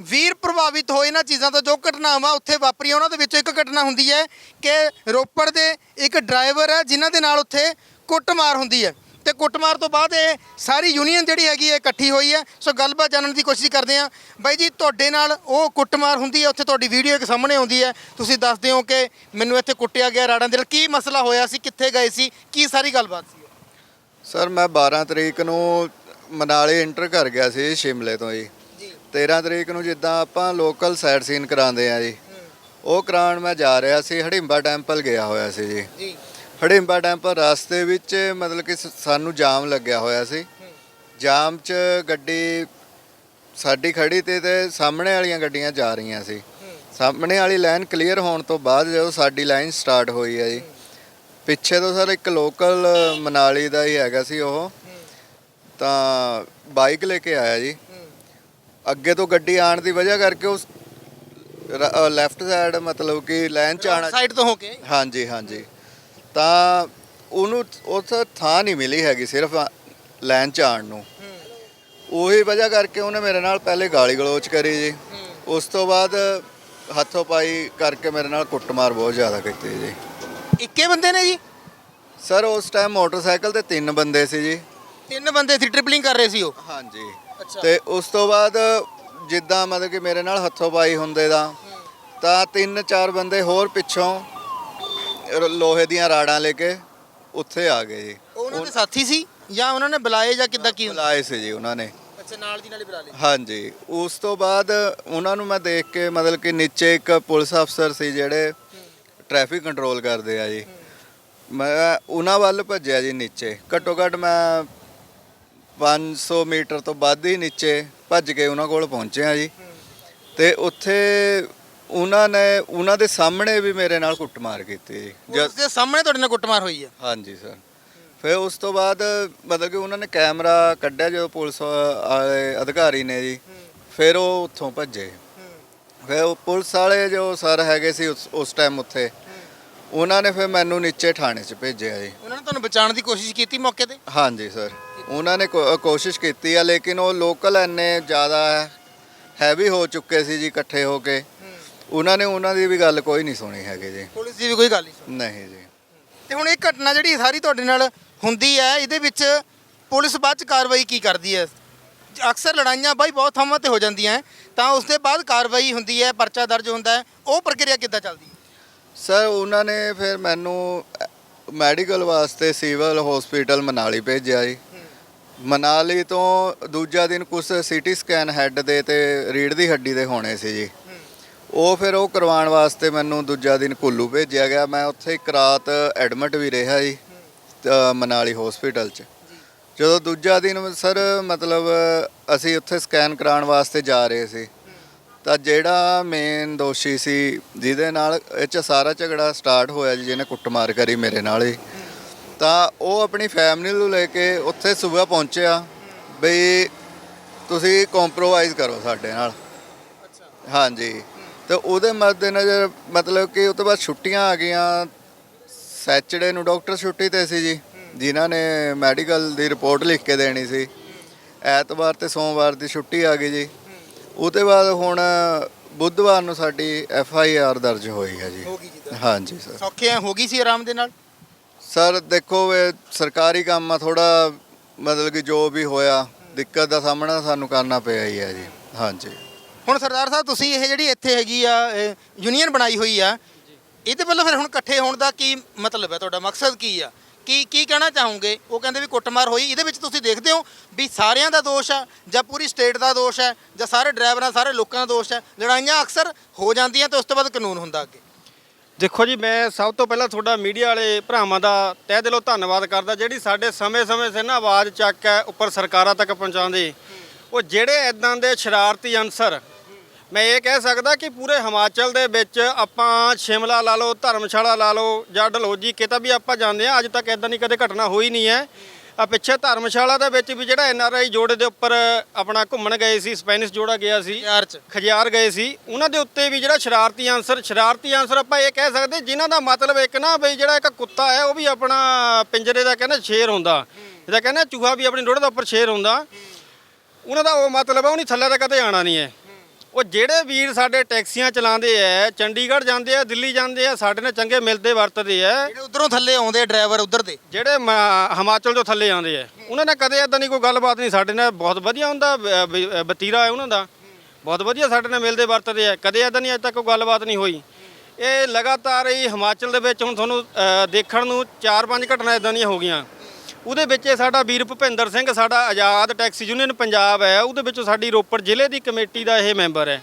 ਵੀਰ ਪ੍ਰਭਾਵਿਤ ਹੋਏ ਇਹਨਾਂ ਚੀਜ਼ਾਂ ਤੋਂ, ਜੋ ਘਟਨਾਵਾਂ ਉੱਥੇ ਵਾਪਰੀਆਂ, ਉਹਨਾਂ ਦੇ ਵਿੱਚੋਂ ਇੱਕ ਘਟਨਾ ਹੁੰਦੀ ਹੈ ਕਿ ਰੋਪੜ ਦੇ ਇੱਕ ਡਰਾਈਵਰ ਹੈ, ਜਿਨ੍ਹਾਂ ਦੇ ਨਾਲ ਉੱਥੇ ਕੁੱਟਮਾਰ ਹੁੰਦੀ ਹੈ। ਤੇ ਕੁੱਟਮਾਰ ਤੋਂ ਬਾਅਦ ਇਹ ਸਾਰੀ ਯੂਨੀਅਨ ਜਿਹੜੀ ਹੈਗੀ ਹੈ ਇਕੱਠੀ ਹੋਈ ਹੈ। ਸੋ ਗੱਲਬਾਤ ਜਾਣਨ ਦੀ ਕੋਸ਼ਿਸ਼ ਕਰਦੇ ਹਾਂ। ਬਾਈ ਜੀ ਤੁਹਾਡੇ ਨਾਲ ਉਹ ਕੁੱਟਮਾਰ ਹੁੰਦੀ ਹੈ ਉੱਥੇ ਤੁਹਾਡੀ ਵੀਡੀਓ ਇੱਕ ਸਾਹਮਣੇ ਆਉਂਦੀ ਹੈ। ਤੁਸੀਂ ਦੱਸਦੇ ਹੋ ਕਿ ਮੈਨੂੰ ਇੱਥੇ ਕੁੱਟਿਆ ਗਿਆ ਰਾੜਾਂ ਦੇ ਨਾਲ। ਕੀ ਮਸਲਾ ਹੋਇਆ ਸੀ ਕਿੱਥੇ ਗਏ ਸੀ ਕੀ ਸਾਰੀ ਗੱਲਬਾਤ ਸੀ? ਸਰ ਮੈਂ 12 ਤਰੀਕ ਨੂੰ ਮਨਾਲੀ ਇੰਟਰ ਕਰ ਗਿਆ ਸੀ ਸ਼ਿਮਲੇ ਤੋਂ ਜੀ। 13 ਤਰੀਕ ਨੂੰ ਜਿੱਦਾਂ ਆਪਾਂ ਲੋਕਲ ਸਾਈਡ ਸੀਨ ਕਰਾਉਂਦੇ ਆ ਜੀ। ਉਹ ਕਰਾਉਣ ਮੈਂ ਜਾ ਰਿਹਾ ਸੀ ਹੜਿੰਬਾ ਟੈਂਪਲ ਗਿਆ ਹੋਇਆ ਸੀ ਜੀ। ਹੜਿੰਬਾ ਟੈਂਪਲ ਰਸਤੇ ਵਿੱਚ ਮਤਲਬ ਕਿ ਸ- ਸਾਨੂੰ ਜਾਮ ਲੱਗਿਆ ਹੋਇਆ ਸੀ। ਜਾਮ 'ਚ ਗੱਡੀ ਸਾਡੀ ਖੜੀ ਤੇ ਤੇ ਸਾਹਮਣੇ ਵਾਲੀਆਂ ਗੱਡੀਆਂ ਜਾ ਰਹੀਆਂ ਸੀ। ਸਾਹਮਣੇ ਵਾਲੀ ਲਾਈਨ ਕਲੀਅਰ ਹੋਣ ਤੋਂ ਬਾਅਦ ਜਦੋਂ ਸਾਡੀ ਲਾਈਨ ਸਟਾਰਟ ਹੋਈ ਹੈ ਜੀ। ਪਿੱਛੇ ਤੋਂ ਸਰ ਇੱਕ ਲੋਕਲ ਮਨਾਲੀ ਦਾ ਹੀ ਹੈਗਾ ਸੀ ਉਹ। ਤਾਂ ਬਾਈਕ ਲੈ ਕੇ ਆਇਆ ਜੀ। ਅੱਗੇ ਤੋਂ ਗੱਡੀ ਆਣ ਦੀ ਵਜ੍ਹਾ ਕਰਕੇ ਉਸ ਲੈਫਟ ਸਾਈਡ ਮਤਲਬ ਕਿ ਲਾਈਨ ਚ ਆਣਾ ਸਾਈਡ ਤੋਂ ਹੋ ਕੇ? ਹਾਂਜੀ ਹਾਂਜੀ। ਤਾਂ ਉਹਨੂੰ ਉੱਥੇ ਥਾਂ ਨਹੀਂ ਮਿਲੀ ਹੈਗੀ ਸਿਰਫ ਲਾਈਨ ਚ ਆਣ ਨੂੰ ਉਹੀ ਵਜ੍ਹਾ ਕਰਕੇ ਉਹਨੇ ਮੇਰੇ ਨਾਲ ਪਹਿਲੇ ਗਾਲੀ ਗਲੋਚ ਕਰੀ ਜੀ। ਉਸ ਤੋਂ ਬਾਅਦ ਹੱਥੋਂ ਪਾਈ ਕਰਕੇ ਮੇਰੇ ਨਾਲ ਕੁੱਟਮਾਰ ਬਹੁਤ ਜ਼ਿਆਦਾ ਕੀਤੀ ਜੀ। ਇੱਕੇ ਬੰਦੇ ਨੇ ਜੀ? ਸਰ ਉਸ ਟਾਈਮ ਮੋਟਰਸਾਈਕਲ ਤੇ ਤਿੰਨ ਬੰਦੇ ਸੀ ਜੀ। ਤਿੰਨ ਬੰਦੇ ਸੀ ਟ੍ਰਿਪਲਿੰਗ ਕਰ ਰਹੇ ਸੀ ਉਹ? ਹਾਂਜੀ। ਤੇ ਉਸ ਤੋਂ ਬਾਅਦ ਜਿੱਦਾਂ ਮਤਲਬ ਕਿ ਮੇਰੇ ਨਾਲ ਹੱਥੋਂ ਪਾਈ ਹੁੰਦੇ ਦਾ ਤਾਂ ਤਿੰਨ ਚਾਰ ਬੰਦੇ ਹੋਰ ਪਿੱਛੋਂ ਰ- ਲੋਹੇ ਦੀਆਂ ਰਾੜਾਂ ਲੈ ਕੇ ਉੱਥੇ ਆ ਗਏ ਜੀ। ਉਹ ਉਹਨਾਂ ਦੇ ਸਾਥੀ ਸੀ ਜਾਂ ਉਹਨਾਂ ਨੇ ਬੁਲਾਏ ਜਾਂ ਕਿੱਦਾਂ ਕੀ ਬੁਲਾਏ ਸੀ ਜੀ ਉਹਨਾਂ ਨੇ। ਅੱਛਾ ਨਾਲ ਦੀ ਨਾਲ ਹੀ ਬੁਲਾ ਲਏ। ਹਾਂਜੀ ਉਸ ਤੋਂ ਬਾਅਦ ਉਹਨਾਂ ਨੂੰ ਮੈਂ ਦੇਖ ਕੇ ਮਤਲਬ ਕਿ ਨੀਚੇ ਇੱਕ ਪੁਲਿਸ ਅਫਸਰ ਸੀ ਜਿਹੜੇ ਟ੍ਰੈਫਿਕ ਕੰਟਰੋਲ ਕਰਦੇ ਆ ਜੀ। ਮੈਂ ਉਹਨਾਂ ਵੱਲ ਭੱਜਿਆ ਜੀ ਨੀਚੇ। ਘੱਟੋ ਘੱਟ ਮੈਂ 500 ਮੀਟਰ ਤੋਂ ਵੱਧ ਹੀ ਨੀਚੇ ਭੱਜ ਕੇ ਉਹਨਾਂ ਕੋਲ ਪਹੁੰਚਿਆ ਜੀ। ਤੇ ਉੱਥੇ ਉਹਨਾਂ ਨੇ ਉਹਨਾਂ ਦੇ ਸਾਹਮਣੇ ਵੀ ਮੇਰੇ ਨਾਲ ਕੁੱਟਮਾਰ ਕੀਤੀ। ਜੀ ਜਦ ਉਸ ਦੇ ਸਾਹਮਣੇ ਤੁਹਾਡੇ ਨਾਲ ਕੁੱਟਮਾਰ ਹੋਈ ਹੈ ਹਾਂਜੀ ਸਰ। ਫਿਰ ਉਸ ਤੋਂ ਬਾਅਦ ਮਤਲਬ ਕਿ ਉਹਨਾਂ ਨੇ ਕੈਮਰਾ ਕੱਢਿਆ ਜਦੋਂ ਪੁਲਿਸ ਵਾਲੇ ਅਧਿਕਾਰੀ ਨੇ ਜੀ। ਫਿਰ ਉਹ ਉੱਥੋਂ ਭੱਜੇ। ਫਿਰ ਉਹ ਪੁਲਿਸ ਵਾਲੇ ਜੋ ਸਰ ਹੈਗੇ ਸੀ ਉਸ- ਉਸ ਟਾਈਮ ਉੱਥੇ ਉਹਨਾਂ ਨੇ ਫਿਰ ਮੈਨੂੰ ਨੀਚੇ ਥਾਣੇ 'ਚ ਭੇਜਿਆ ਜੀ। ਉਹਨਾਂ ਨੇ ਤੁਹਾਨੂੰ ਬਚਾਉਣ ਦੀ ਕੋਸ਼ਿਸ਼ ਕੀਤੀ ਮੌਕੇ ਤੇ? ਹਾਂਜੀ ਸਰ। ਉਹਨਾਂ ਨੇ ਕੋ- ਕੋਸ਼ਿਸ਼ ਕੀਤੀ ਆ ਲੇਕਿਨ ਉਹ ਲੋਕਲ ਇੰਨੇ ਜ਼ਿਆਦਾ ਹੈਵੀ ਹੋ ਚੁੱਕੇ ਸੀ ਜੀ ਇਕੱਠੇ ਹੋ ਕੇ। ਉਹਨਾਂ ਨੇ ਉਹਨਾਂ ਦੀ ਵੀ ਗੱਲ ਕੋਈ ਨਹੀਂ ਸੁਣੀ ਹੈਗੀ ਜੀ। ਪੁਲਿਸ ਦੀ ਵੀ ਕੋਈ ਗੱਲ ਨਹੀਂ ਸੁਣੀ। ਨਹੀਂ ਜੀ। ਤੇ ਹੁਣ ਇਹ ਘਟਨਾ ਜਿਹੜੀ ਸਾਰੀ ਤੁਹਾਡੇ ਨਾਲ ਹੁੰਦੀ ਹੈ ਇਹਦੇ ਵਿੱਚ ਪੁਲਿਸ ਬਾਅਦ ਚ ਕਾਰਵਾਈ ਕੀ ਕਰਦੀ ਹੈ? ਅਕਸਰ ਲੜਾਈਆਂ ਬਾਈ ਬਹੁਤ ਥਾਵਾਂ ਤੇ ਹੋ ਜਾਂਦੀਆਂ ਹੈ, ਤਾਂ ਉਸ ਦੇ ਬਾਅਦ ਕਾਰਵਾਈ ਹੁੰਦੀ ਹੈ ਪਰਚਾ ਦਰਜ ਹੁੰਦਾ ਹੈ ਉਹ ਪ੍ਰਕਿਰਿਆ ਕਿੱਦਾਂ ਚੱਲਦੀ ਹੈ? ਸਰ ਉਹਨਾਂ ਨੇ ਫਿਰ ਮੈਨੂੰ ਮੈਡੀਕਲ ਵਾਸਤੇ ਸਿਵਲ ਹਸਪੀਟਲ ਮਨਾਲੀ ਭੇਜਿਆ ਜੀ। ਮਨਾਲੀ ਤੋਂ ਦੂਜਾ ਦਿਨ ਕੁਝ ਸੀਟੀ ਸਕੈਨ ਹੈੱਡ ਦੇ ਤੇ ਰੀੜ ਦੀ ਹੱਡੀ ਦੇ ਹੋਣੇ ਸੀ ਜੀ। ਉਹ ਫਿਰ ਉਹ ਕਰਵਾਉਣ ਵਾਸਤੇ ਮੈਨੂੰ ਦੂਜਾ ਦਿਨ ਕੁੱਲੂ ਭੇਜਿਆ ਗਿਆ। ਮੈਂ ਉੱਥੇ ਇੱਕ ਰਾਤ ਐਡਮਿਟ ਵੀ ਰਿਹਾ ਜੀ ਮਨਾਲੀ ਹਸਪੀਟਲ 'ਚ। ਜਦੋਂ ਦੂਜਾ ਦਿਨ ਸਰ ਮਤਲਬ ਅਸੀਂ ਉੱਥੇ ਸਕੈਨ ਕਰਾਉਣ ਵਾਸਤੇ ਜਾ ਰਹੇ ਸੀ। ਤਾਂ ਜਿਹੜਾ ਮੇਨ ਦੋਸ਼ੀ ਸੀ ਜਿਹਦੇ ਨਾਲ ਇਹ 'ਚ ਸਾਰਾ ਝਗੜਾ ਸਟਾਰਟ ਹੋਇਆ ਜੀ ਜਿਹਨੇ ਕੁੱਟਮਾਰ ਕਰੀ ਮੇਰੇ ਨਾਲ ਹੀ। ਤਾਂ ਉਹ ਆਪਣੀ ਫੈਮਿਲੀ ਨੂੰ ਲੈ ਕੇ ਉੱਥੇ ਸਵੇਰ ਪਹੁੰਚਿਆ ਬਈ ਤੁਸੀਂ ਕੰਪਰੋਮਾਈਜ਼ ਕਰੋ ਸਾਡੇ ਨਾਲ। ਹਾਂਜੀ। ਤੇ ਉਹਦੇ ਮੱਦੇਨਜ਼ਰ ਮਤਲਬ ਕਿ ਉਹ ਤੋਂ ਬਾਅਦ ਛੁੱਟੀਆਂ ਆ ਗਈਆਂ। ਸੈਚਰਡੇ ਨੂੰ ਡਾਕਟਰ ਛੁੱਟੀ ਤੇ ਸੀ ਜੀ ਜਿਨ੍ਹਾਂ ਨੇ ਮੈਡੀਕਲ ਦੀ ਰਿਪੋਰਟ ਲਿਖ ਕੇ ਦੇਣੀ ਸੀ। ਐਤਵਾਰ ਤੇ ਸੋਮਵਾਰ ਦੀ ਛੁੱਟੀ ਆ ਗਈ ਜੀ। ਉਹਦੇ ਬਾਅਦ ਹੁਣ ਬੁੱਧਵਾਰ ਨੂੰ ਸਾਡੀ ਐਫ ਆਈ ਆਰ ਦਰਜ ਹੋਈ ਹੈ ਜੀ। ਹੋ ਗਈ ਜੀ ਹਾਂਜੀ ਸਰ। ਸੌਖੇ ਹੋ ਗਈ ਸੀ ਆਰਾਮ ਦੇ ਨਾਲ? ਸਰ ਦੇਖੋ ਇਹ ਸਰਕਾਰੀ ਕੰਮ ਆ ਥੋੜਾ ਮਤਲਬ ਕਿ ਜੋ ਵੀ ਹੋਇਆ ਦਿੱਕਤ ਦਾ ਸਾਹਮਣਾ ਸਾਨੂੰ ਕਰਨਾ ਪਿਆ ਹੀ ਹੈ ਜੀ। ਹਾਂਜੀ। ਹੁਣ ਸਰਦਾਰ ਸਾਹਿਬ, ਤੁਸੀਂ ਇਹ ਜਿਹੜੀ ਇੱਥੇ ਹੈਗੀ ਆ ਯੂਨੀਅਨ ਬਣਾਈ ਹੋਈ ਆ, ਇਹਦੇ ਵੱਲੋਂ ਫਿਰ ਹੁਣ ਇਕੱਠੇ ਹੋਣ ਦਾ ਕੀ ਮਤਲਬ ਹੈ? ਤੁਹਾਡਾ ਮਕਸਦ ਕੀ ਆ? ਕੀ ਕੀ ਕਹਿਣਾ ਚਾਹੋਗੇ? ਉਹ ਕਹਿੰਦੇ ਵੀ ਕੁੱਟਮਾਰ ਹੋਈ। ਇਹਦੇ ਵਿੱਚ ਤੁਸੀਂ ਦੇਖਦੇ ਹੋ ਵੀ ਸਾਰਿਆਂ ਦਾ ਦੋਸ਼ ਆ, ਜਾਂ ਪੂਰੀ ਸਟੇਟ ਦਾ ਦੋਸ਼ ਹੈ ਜਾਂ ਸਾਰੇ ਡਰਾਈਵਰਾਂ ਸਾਰੇ ਲੋਕਾਂ ਦਾ ਦੋਸ਼ ਹੈ ਲੜਾਈਆਂ ਅਕਸਰ ਹੋ ਜਾਂਦੀਆਂ ਤੇ ਉਸ ਤੋਂ ਬਾਅਦ ਕਾਨੂੰਨ ਹੁੰਦਾ ਅੱਗੇ। ਦੇਖੋ ਜੀ, ਮੈਂ ਸਭ ਤੋਂ ਪਹਿਲਾਂ ਤੁਹਾਡਾ ਮੀਡੀਆ ਵਾਲੇ ਭਰਾਵਾਂ ਦਾ ਤਹਿ ਦਿਲੋਂ ਧੰਨਵਾਦ ਕਰਦਾ, ਜਿਹੜੀ ਸਾਡੇ ਸਮੇਂ-ਸਮੇਂ ਸਿਰ ਨਾ ਆਵਾਜ਼ ਚੱਕ ਹੈ ਉੱਪਰ ਸਰਕਾਰਾਂ ਤੱਕ ਪਹੁੰਚਾਉਂਦੇ। ਉਹ ਜਿਹੜੇ ਇਦਾਂ ਦੇ ਸ਼ਰਾਰਤੀ ਅਨਸਰ ਮੈਂ ਇਹ ਕਹਿ ਸਕਦਾ ਕਿ ਪੂਰੇ ਹਿਮਾਚਲ ਦੇ ਵਿੱਚ ਆਪਾਂ ਸ਼ਿਮਲਾ ਲਾ ਲਓ ਧਰਮਸ਼ਾਲਾ ਲਾ ਲਓ ਜਾਂ ਡਲਹੌਜੀ ਕਿਤੇ ਵੀ ਆਪਾਂ ਜਾਂਦੇ ਆ ਅੱਜ ਤੱਕ ਇਦਾਂ ਦੀ ਕਦੇ ਘਟਨਾ ਹੋਈ ਨਹੀਂ ਹੈ। ਆ ਪਿੱਛੇ ਧਰਮਸ਼ਾਲਾ ਦੇ ਵਿੱਚ ਵੀ ਜਿਹੜਾ ਐਨਆਰਆਈ ਜੋੜੇ ਦੇ ਉੱਪਰ ਆਪਣਾ ਘੁੰਮਣ ਗਏ ਸੀ ਸਪੈਨਿਸ਼ ਜੋੜਾ ਗਿਆ ਸੀ ਖਜਿਆਰ ਗਏ ਸੀ ਉਹਨਾਂ ਦੇ ਉੱਤੇ ਵੀ ਜਿਹੜਾ ਸ਼ਰਾਰਤੀ ਆਨਸਰ ਸ਼ਰਾਰਤੀ ਆਨਸਰ ਆਪਾਂ ਇਹ ਕਹਿ ਸਕਦੇ ਜਿਨ੍ਹਾਂ ਦਾ ਮਤਲਬ ਇੱਕ ਨਾ ਬਈ ਜਿਹੜਾ ਇੱਕ ਕੁੱਤਾ ਹੈ ਉਹ ਵੀ ਆਪਣਾ ਪਿੰਜਰੇ ਦਾ ਕਹਿੰਦਾ ਸ਼ੇਰ ਹੁੰਦਾ। ਜਿਹਦਾ ਕਹਿੰਦਾ ਚੂਹਾ ਵੀ ਆਪਣੀ ਡੋੜੇ ਦੇ ਉੱਪਰ ਸ਼ੇਰ ਹੁੰਦਾ। ਉਹਨਾਂ ਦਾ ਉਹ ਮਤਲਬ ਹੈ ਉਹਨੀ ਥੱਲੇ ਤਾਂ ਕਦੇ ਆਣਾ ਨਹੀਂ ਹੈ। ਉਹ ਜਿਹੜੇ ਵੀਰ ਸਾਡੇ ਟੈਕਸੀਆਂ ਚਲਾਉਂਦੇ ਐ ਚੰਡੀਗੜ੍ਹ ਜਾਂਦੇ ਆ ਦਿੱਲੀ ਜਾਂਦੇ ਆ ਸਾਡੇ ਨਾਲ ਚੰਗੇ ਮਿਲਦੇ ਵਰਤਦੇ ਐ। ਜਿਹੜੇ ਉਧਰੋਂ ਥੱਲੇ ਆਉਂਦੇ ਡਰਾਈਵਰ ਉਧਰ ਦੇ। ਜਿਹੜੇ ਮ- ਹਿਮਾਚਲ ਤੋਂ ਥੱਲੇ ਆਉਂਦੇ ਆ ਉਹਨਾਂ ਨੇ ਕਦੇ ਇਦਾਂ ਦੀ ਕੋਈ ਗੱਲਬਾਤ ਨਹੀਂ ਸਾਡੇ ਨਾਲ ਬਹੁਤ ਵਧੀਆ ਹੁੰਦਾ ਬ- ਬ- ਵਤੀਰਾ ਹੈ ਉਹਨਾਂ ਦਾ। ਬਹੁਤ ਵਧੀਆ ਸਾਡੇ ਨਾਲ ਮਿਲਦੇ ਵਰਤਦੇ ਆ ਕਦੇ ਇਦਾਂ ਨਹੀਂ ਅਜੇ ਤੱਕ ਕੋਈ ਗੱਲਬਾਤ ਨਹੀਂ ਹੋਈ। ਇਹ ਲਗਾਤਾਰ ਹੀ ਹਿਮਾਚਲ ਦੇ ਵਿੱਚ ਹੁਣ ਤੁਹਾਨੂੰ ਅ, ਦੇਖਣ ਨੂੰ 4-5 ਘਟਨਾ ਇਦਾਂ ਦੀਆਂ ਹੋ ਗਈਆਂ। ਉਹਦੇ ਵਿੱਚ ਇਹ ਸਾਡਾ ਵੀਰ ਭੁਪਿੰਦਰ ਸਿੰਘ, ਸਾਡਾ ਆਜ਼ਾਦ ਟੈਕਸੀ ਯੂਨੀਅਨ ਪੰਜਾਬ ਹੈ। ਉਹਦੇ ਵਿੱਚੋਂ ਸਾਡੀ ਰੋਪੜ ਜ਼ਿਲ੍ਹੇ ਦੀ ਕਮੇਟੀ ਦਾ ਇਹ ਮੈਂਬਰ ਹੈ।